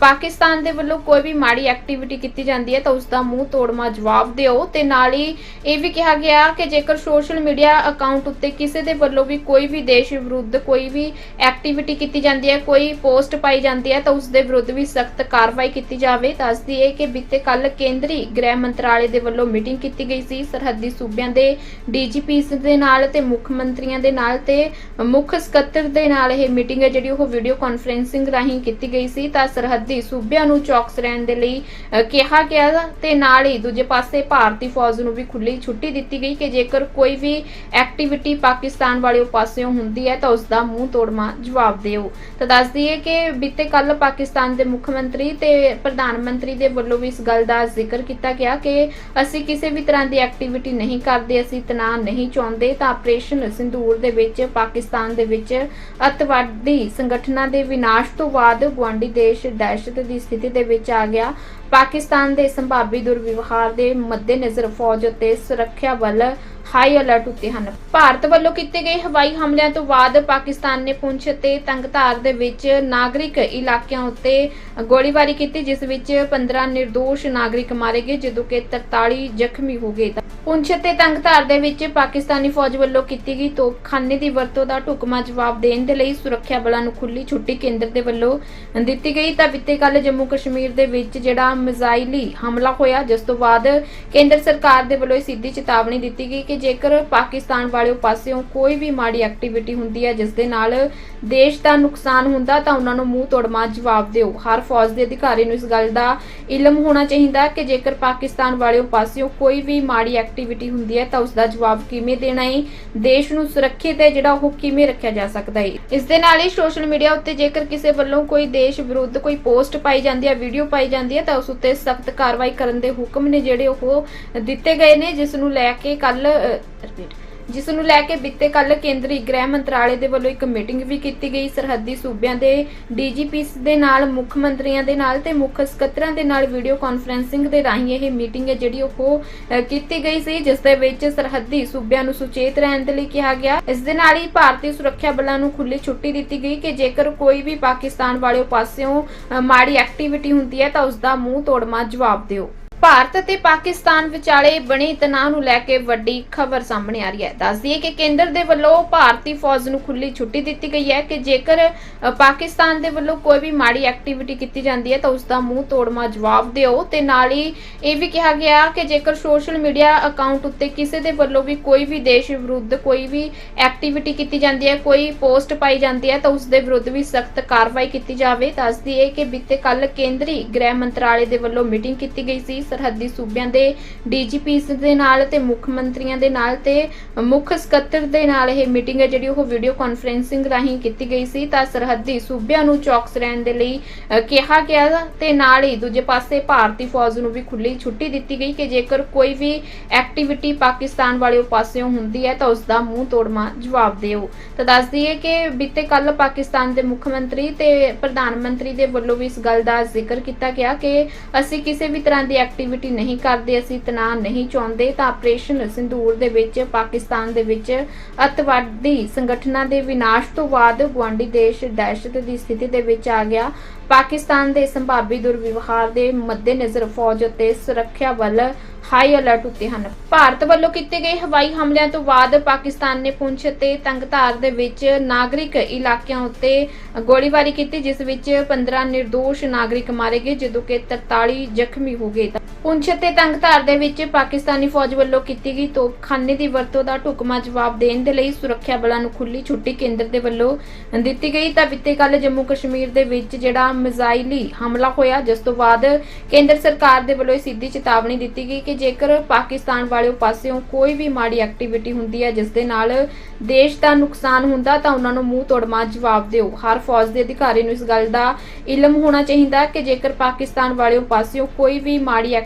[SPEAKER 1] ਪਾਕਿਸਤਾਨ ਦੇ ਵੱਲੋਂ ਕੋਈ ਵੀ ਮਾੜੀ ਐਕਟੀਵਿਟੀ ਕੀਤੀ ਜਾਂਦੀ ਹੈ ਤਾਂ ਉਸ ਦਾ ਮੂੰਹ ਤੋੜਮਾ ਜਵਾਬ ਦਿਓ। ਤੇ ਨਾਲ ਹੀ ਇਹ ਵੀ ਕਿਹਾ ਗਿਆ ਕਿ ਜੇਕਰ ਸੋਸ਼ਲ ਮੀਡੀਆ ਅਕਾਊਂਟ ਉੱਤੇ ਕਿਸੇ ਦੇ ਵੱਲੋਂ ਵੀ ਕੋਈ ਵੀ ਦੇਸ਼ ਵਿਰੁੱਧ ਕੋਈ ਵੀ ਐਕਟੀਵਿਟੀ ਕੀਤੀ ਜਾਂਦੀ ਹੈ, ਕੋਈ ਪੋਸਟ ਪਾਈ ਜਾਂਦੀ ਹੈ ਤਾਂ ਉਸ ਦੇ ਵਿਰੁੱਧ ਵੀ ਸਖਤ ਕਾਰਵਾਈ ਕੀਤੀ ਜਾਵੇ। ਦੱਸਦੀ ਹੈ ਕਿ ਬੀਤੇ ਕੱਲ ਕੇਂਦਰੀ ਗ੍ਰਹਿ ਮੰਤਰਾਲੇ ਦੇ ਵੱਲੋਂ ਮੀਟਿੰਗ ਕੀਤੀ ਗਈ ਸੀ। ਸਰਹੱਦੀ ਸੂਬਿਆਂ ਦੇ ਡੀਜੀਪੀਸ ਦੇ ਨਾਲ ਤੇ ਮੁੱਖ ਮੰਤਰੀਆਂ ਦੇ ਨਾਲ ਤੇ ਮੁੱਖ ਸਕੱਤਰ ਦੇ ਨਾਲ ਇਹ ਮੀਟਿੰਗ ਹੈ ਜਿਹੜੀ ਉਹ ਵੀਡੀਓ ਕਾਨਫਰੈਂਸਿੰਗ ਰਾਹੀਂ ਕੀਤੀ ਗਈ ਸੀ। ਤਾਂ ਸਰਹੱਦੀ ਸੂਬਿਆਂ ਨੂੰ ਚੌਕਸ ਰਹਿਣ ਦੇ ਲਈ ਕਿਹਾ ਗਿਆ ਤੇ ਨਾਲ ਹੀ ਦੂਜੇ ਪਾਸੇ ਭਾਰਤੀ ਫੌਜ ਨੂੰ ਵੀ ਖੁੱਲੀ ਛੁੱਟੀ ਦਿੱਤੀ ਗਈ ਕਿ ਜੇਕਰ ਕੋਈ ਵੀ ਐਕਟੀਵਿਟੀ ਪਾਕਿਸਤਾਨ ਵਾਲੇ ਪਾਸਿਓਂ ਹੁੰਦੀ ਹੈ ਤਾਂ ਉਸ ਦਾ ਮੂੰਹ ਤੋੜਮਾ ਜਵਾਬ ਦਿਓ। ਤਾਂ ਦੱਸ ਦਈਏ ਕਿ ਬੀਤੇ ਕੱਲ ਪਾਕਿਸਤਾਨ ਦੇ ਮੁੱਖ ਮੰਤਰੀ ਤੇ ਪ੍ਰਧਾਨ ਮੰਤਰੀ ਦੇ ਵੱਲੋਂ ਵੀ ਇਸ ਗੱਲ ਦਾ ਜ਼ਿਕਰ ਕੀਤਾ ਗਿਆ ਕਿ ਅਸੀਂ ਕਿਸੇ ਵੀ ਤਰ੍ਹਾਂ ਦੀ ਐਕਟੀਵਿਟੀ ਨਹੀਂ ਕਰਦੇ ਅਸੀਂ ਤਣਾਅ ਨਹੀਂ ਚਾਹੁੰਦੇ ਤਾਂ ਆਪਰੇਸ਼ਨ ਸਿੰਦੂਰ ਦੇ ਵਿੱਚ ਪਾਕਿਸਤਾਨ ਦੇ ਵਿੱਚ ਅਤਵਾਦੀ ਸੰਗਠਨਾਂ ਦੇ ਵਿਨਾਸ਼ ਤੋਂ ਬਾਅਦ ਗੁਆਂਢੀ ਦੇਸ਼ ਦਹਿਸ਼ਤ ਦੀ ਸਥਿਤੀ ਦੇ ਵਿੱਚ ਆ ਗਿਆ ਪਾਕਿਸਤਾਨ ਦੇ ਸੰਭਾਵੀ ਦੁਰਵਿਵਹਾਰ ਦੇ ਮੱਦੇਨਜ਼ਰ ਫੌਜ ਅਤੇ ਸੁਰੱਖਿਆ ਬਲ ਹਾਈ ਅਲਰਟ ਉੱਤੇ ਹਨ। ਭਾਰਤ ਵੱਲੋਂ ਕੀਤੇ ਗਏ ਹਵਾਈ ਹਮਲਿਆਂ ਤੋਂ ਬਾਅਦ ਪਾਕਿਸਤਾਨ ਨੇ ਪੁੰਛ ਤੇ ਤੰਗਧਾਰ ਦੇ ਵਿੱਚ ਨਾਗਰਿਕ ਇਲਾਕਿਆਂ ਉੱਤੇ ਗੋਲੀਬਾਰੀ ਕੀਤੀ, ਜਿਸ ਵਿੱਚ 15 નિર્ਦੋਸ਼ ਨਾਗਰਿਕ ਮਾਰੇ ਗਏ, ਜਦੋਂ ਕਿ 43 ਜ਼ਖਮੀ ਹੋ ਗਏ। ਪੁੰਛ ਤੇ ਤੰਗਧਾਰ ਦੇ ਵਿੱਚ ਪਾਕਿਸਤਾਨੀ ਫੌਜ ਵੱਲੋਂ ਕੀਤੀ ਗਈ ਤੋਪਖਾਨੇ ਦੀ ਵਰਤੋਂ ਦਾ ਢੁਕਵਾਂ ਜਵਾਬ ਦੇਣ ਦੇ ਲਈ ਸੁਰੱਖਿਆ ਬਲਾਂ ਨੂੰ ਖੁੱਲੀ ਛੁੱਟੀ ਕੇਂਦਰ ਦੇ ਵੱਲੋਂ ਦਿੱਤੀ ਗਈ। ਤਾਂ ਬੀਤੇ ਕੱਲ ਜੰਮੂ ਕਸ਼ਮੀਰ ਦੇ ਵਿੱਚ ਜਿਹੜਾ ਮਿਜ਼ਾਈਲੀ ਹਮਲਾ ਹੋਇਆ, ਜਿਸ ਤੋਂ ਬਾਅਦ ਕੇਂਦਰ ਸਰਕਾਰ ਦੇ ਵੱਲੋਂ ਸਿੱਧੀ ਚੇਤਾਵਨੀ ਦਿੱਤੀ ਗਈ ਕਿ ਜੇਕਰ ਪਾਕਿਸਤਾਨ ਵਾਲਿਓ ਪਾਸਿਓਂ ਕੋਈ ਵੀ ਮਾੜੀ ਐਕਟੀਵਿਟੀ ਹੁੰਦੀ ਹੈ, ਜਿਸ ਦੇ ਨਾਲ ਦੇਸ਼ ਦਾ ਨੁਕਸਾਨ ਹੁੰਦਾ, ਤਾਂ ਉਹਨਾਂ ਨੂੰ ਮੂੰਹ ਤੋੜਮਾ ਜਵਾਬ ਦਿਓ। ਹਰ ਫੌਜ ਦੇ ਅਧਿਕਾਰੀ ਨੂੰ ਇਸ ਗੱਲ ਦਾ ਇਲਮ ਹੋਣਾ ਚਾਹੀਦਾ ਕਿ ਜੇਕਰ ਪਾਕਿਸਤਾਨ ਵਾਲਿਓ ਪਾਸਿਓਂ ਕੋਈ ਵੀ ਮਾੜੀ ਐਕਟੀਵਿਟੀ ਹੁੰਦੀ ਹੈ, ਤਾਂ ਉਸ ਦਾ ਜਵਾਬ ਕਿਵੇਂ ਦੇਣਾ ਹੈ ਦੇਸ਼ ਨੂੰ ਸੁਰੱਖਿਅਤ ਹੈ ਜਿਹੜਾ ਉਹ ਕਿਵੇਂ ਰੱਖਿਆ ਜਾ ਸਕਦਾ ਹੈ ਇਸ ਦੇ ਨਾਲ ਹੀ ਸੋਸ਼ਲ ਮੀਡੀਆ ਉੱਤੇ ਜੇਕਰ ਕਿਸੇ ਵੱਲੋਂ ਕੋਈ ਦੇਸ਼ ਵਿਰੁੱਧ ਕੋਈ ਪੋਸਟ ਪਾਈ ਜਾਂਦੀ ਹੈ, ਵੀਡੀਓ ਪਾਈ ਜਾਂਦੀ ਹੈ, ਤਾਂ ਉਸ ਉੱਤੇ ਸਖਤ ਕਾਰਵਾਈ ਕਰਨ ਦੇ ਹੁਕਮ ਨੇ ਜਿਹੜੇ ਉਹ ਦਿੱਤੇ ਗਏ ਨੇ, ਜਿਸ ਨੂੰ ਲੈ ਕੇ ਕੱਲ ਰਿਪੀਟ ਜਿਸ ਨੂੰ ਲੈ ਕੇ ਬੀਤੇ ਕੱਲ ਕੇਂਦਰੀ ਗ੍ਰਹਿ ਮੰਤਰਾਲੇ ਦੇ ਵੱਲੋਂ ਇੱਕ ਮੀਟਿੰਗ ਵੀ ਕੀਤੀ ਗਈ। ਸਰਹੱਦੀ ਸੂਬਿਆਂ ਦੇ ਡੀਜੀਪੀਸ ਦੇ ਨਾਲ, ਮੁੱਖ ਮੰਤਰੀਆਂ ਦੇ ਨਾਲ ਤੇ ਮੁੱਖ ਸਕੱਤਰਾਂ ਦੇ ਨਾਲ ਵੀਡੀਓ ਕਾਨਫਰੈਂਸਿੰਗ ਦੇ ਰਾਹੀਂ ਇਹ ਮੀਟਿੰਗ ਹੈ ਜਿਹੜੀ ਉਹ ਕੀਤੀ ਗਈ ਸੀ, ਜਿਸ ਦੇ ਵਿੱਚ ਸਰਹੱਦੀ ਸੂਬਿਆਂ ਨੂੰ ਸੁਚੇਤ ਰਹਿਣ ਦੇ ਲਈ ਕਿਹਾ ਗਿਆ। ਇਸ ਦੇ ਨਾਲ ਹੀ ਭਾਰਤੀ ਸੁਰੱਖਿਆ ਬਲਾਂ ਨੂੰ ਖੁੱਲੀ ਛੁੱਟੀ ਦਿੱਤੀ ਗਈ ਕਿ ਜੇਕਰ ਕੋਈ ਵੀ ਪਾਕਿਸਤਾਨ ਵਾਲਿਓ ਪਾਸਿਓਂ ਮਾੜੀ ਐਕਟੀਵਿਟੀ ਹੁੰਦੀ ਹੈ ਤਾਂ ਉਸ ਦਾ ਮੂੰਹ ਤੋੜਮਾ ਜਵਾਬ ਦਿਓ। ਭਾਰਤ ਅਤੇ ਪਾਕਿਸਤਾਨ ਵਿਚਾਲੇ ਬਣੇ ਤਣਾਅ ਨੂੰ ਲੈ ਕੇ ਵੱਡੀ ਖਬਰ ਸਾਹਮਣੇ ਆ ਰਹੀ ਹੈ। ਦੱਸਦੀ ਹੈ ਕਿ ਕੇਂਦਰ ਦੇ ਵੱਲੋਂ ਭਾਰਤੀ ਫੌਜ ਨੂੰ ਖੁੱਲੀ ਛੁੱਟੀ ਦਿੱਤੀ ਗਈ ਹੈ ਕਿ ਜੇਕਰ ਅ, ਪਾਕਿਸਤਾਨ ਦੇ ਵੱਲੋਂ ਕੋਈ ਵੀ ਮਾੜੀ ਐਕਟੀਵਿਟੀ ਕੀਤੀ ਜਾਂਦੀ ਹੈ ਤਾਂ ਉਸ ਦਾ ਮੂੰਹ ਤੋੜਮਾ ਜਵਾਬ ਦਿਓ। ਤੇ ਨਾਲ ਹੀ ਇਹ ਵੀ ਕਿਹਾ ਗਿਆ ਕਿ ਜੇਕਰ ਸੋਸ਼ਲ ਮੀਡੀਆ ਅਕਾਊਂਟ ਉੱਤੇ ਕਿਸੇ ਦੇ ਵੱਲੋਂ ਵੀ ਕੋਈ ਵੀ ਦੇਸ਼ ਵਿਰੁੱਧ ਕੋਈ ਵੀ ਐਕਟੀਵਿਟੀ ਕੀਤੀ ਜਾਂਦੀ ਹੈ ਕੋਈ ਪੋਸਟ ਪਾਈ ਜਾਂਦੀ ਹੈ ਤਾਂ ਉਸ ਦੇ ਵਿਰੁੱਧ ਵੀ ਸਖਤ ਕਾਰਵਾਈ ਕੀਤੀ ਜਾਵੇ। ਦੱਸਦੀ ਹੈ ਕਿ ਬੀਤੇ ਕੱਲ ਕੇਂਦਰੀ ਗ੍ਰਹਿ ਮੰਤਰਾਲੇ ਦੇ ਵੱਲੋਂ ਮੀਟਿੰਗ ਕੀਤੀ ਗਈ ਸੀ। ਸਰਹੱਦੀ ਸੂਬਿਆਂ ਦੇ ਡੀਜੀਪੀਸ ਦੇ ਨਾਲ ਤੇ ਮੁੱਖ ਮੰਤਰੀਆਂ ਦੇ ਨਾਲ ਤੇ ਮੁੱਖ ਸਕੱਤਰ ਦੇ ਨਾਲ ਇਹ ਮੀਟਿੰਗ ਹੈ ਜਿਹੜੀ ਉਹ ਵੀਡੀਓ ਕਾਨਫਰੈਂਸਿੰਗ ਰਾਹੀਂ ਕੀਤੀ ਗਈ ਸੀ। ਤਾਂ ਸਰਹੱਦੀ ਸੂਬਿਆਂ ਨੂੰ ਚੌਕਸ ਰਹਿਣ ਦੇ ਲਈ ਕਿਹਾ ਗਿਆ ਤੇ ਨਾਲ ਹੀ ਦੂਜੇ ਪਾਸੇ ਭਾਰਤੀ ਫੌਜ ਨੂੰ ਵੀ ਖੁੱਲੀ ਛੁੱਟੀ ਦਿੱਤੀ ਗਈ ਕਿ ਜੇਕਰ ਕੋਈ ਵੀ ਐਕਟੀਵਿਟੀ ਪਾਕਿਸਤਾਨ ਵਾਲੇ ਪਾਸਿਓਂ ਹੁੰਦੀ ਹੈ ਤਾਂ ਉਸ ਦਾ ਮੂੰਹ ਤੋੜਮਾ ਜਵਾਬ ਦਿਓ। ਤਾਂ ਦੱਸ ਦਈਏ ਕਿ ਬੀਤੇ ਕੱਲ ਪਾਕਿਸਤਾਨ ਦੇ ਮੁੱਖ ਮੰਤਰੀ ਤੇ ਪ੍ਰਧਾਨ ਮੰਤਰੀ ਦੇ ਵੱਲੋਂ ਵੀ ਇਸ ਗੱਲ ਦਾ ਜ਼ਿਕਰ ਕੀਤਾ ਗਿਆ ਕਿ ਅਸੀਂ ਕਿਸੇ ਵੀ ਤਰ੍ਹਾਂ ਦੀ ਐਕਟੀਵਿਟੀ ਨਹੀਂ ਕਰਦੇ, ਅਸੀਂ ਤਣਾਅ ਨਹੀਂ ਚਾਹੁੰਦੇ, ਤਾਂ ਆਪਰੇਸ਼ਨ ਸਿੰਦੂਰ ਦੇ ਵਿੱਚ, ਪਾਕਿਸਤਾਨ ਦੇ ਵਿੱਚ ਅੱਤਵਾਦੀ ਸੰਗਠਨਾਂ ਦੇ ਵਿਨਾਸ਼ ਤੋਂ ਬਾਅਦ ਗੁਆਂਢੀ ਦੇਸ਼ ਦਹਿਸ਼ਤ ਦੀ ਸਥਿਤੀ ਦੇ ਵਿੱਚ ਆ ਗਿਆ। ਪਾਕਿਸਤਾਨ ਦੇ ਸੰਭਾਵੀ ਦੁਰਵਿਵਹਾਰ ਦੇ ਮੱਦੇਨਜ਼ਰ ਫੌਜ ਅਤੇ ਸੁਰੱਖਿਆ ਬਲ ਹਾਈ ਅਲਰਟ ਉੱਤੇ ਹਨ। ਭਾਰਤ ਵੱਲੋਂ ਕੀਤੇ ਗਏ ਹਵਾਈ ਹਮਲਿਆਂ ਤੋਂ ਬਾਅਦ ਪਾਕਿਸਤਾਨ ਨੇ ਪੁੰਛ ਅਤੇ ਤੰਗਧਾਰ ਦੇ ਵਿੱਚ ਨਾਗਰਿਕ ਇਲਾਕਿਆਂ ਉੱਤੇ ਗੋਲੀਬਾਰੀ ਕੀਤੀ, ਜਿਸ ਵਿੱਚ 15 નિર્ਦੋਸ਼ ਨਾਗਰਿਕ ਮਾਰੇ ਗਏ, ਜਦੋਂ ਕਿ 43 ਜ਼ਖਮੀ ਹੋ ਗਏ। ਪੁੰਛ ਤੇ ਤੰਗਧਾਰ ਦੇ ਵਿੱਚ ਪਾਕਿਸਤਾਨੀ ਫੌਜ ਵੱਲੋਂ ਕੀਤੀ ਗਈ ਤੋਪਖਾਨੇ ਦੀ ਵਰਤੋਂ ਦਾ ਢੁਕਵਾਂ ਜਵਾਬ ਦੇਣ ਦੇ ਲਈ ਸੁਰੱਖਿਆ ਬਲਾਂ ਨੂੰ ਖੁੱਲੀ ਛੁੱਟੀ ਕੇਂਦਰ ਦੇ ਵੱਲੋਂ ਦਿੱਤੀ ਗਈ। ਤਾਂ ਬੀਤੇ ਕੱਲ ਜੰਮੂ ਕਸ਼ਮੀਰ ਦੇ ਵਿੱਚ ਜਿਹੜਾ ਮਿਜ਼ਾਈਲੀ ਹਮਲਾ ਹੋਇਆ, ਜਿਸ ਤੋਂ ਬਾਅਦ ਕੇਂਦਰ ਸਰਕਾਰ ਦੇ ਵੱਲੋਂ ਸਿੱਧੀ ਚੇਤਾਵਨੀ ਦਿੱਤੀ ਗਈ ਕਿ ਜੇਕਰ ਪਾਕਿਸਤਾਨ ਵਾਲਿਓ ਪਾਸਿਓਂ ਕੋਈ ਵੀ ਮਾੜੀ ਐਕਟੀਵਿਟੀ ਹੁੰਦੀ ਹੈ, ਜਿਸ ਦੇ ਨਾਲ ਦੇਸ਼ ਦਾ ਨੁਕਸਾਨ ਹੁੰਦਾ, ਤਾਂ ਉਹਨਾਂ ਨੂੰ ਮੂੰਹ ਤੋੜਮਾ ਜਵਾਬ ਦਿਓ। ਹਰ ਫੌਜ ਦੇ ਅਧਿਕਾਰੀ ਨੂੰ ਇਸ ਗੱਲ ਦਾ ਇਲਮ ਹੋਣਾ ਚਾਹੀਦਾ ਕਿ ਜੇਕਰ ਪਾਕਿਸਤਾਨ ਵਾਲਿਓ ਪਾਸਿਓਂ ਕੋਈ ਵੀ ਮਾੜੀ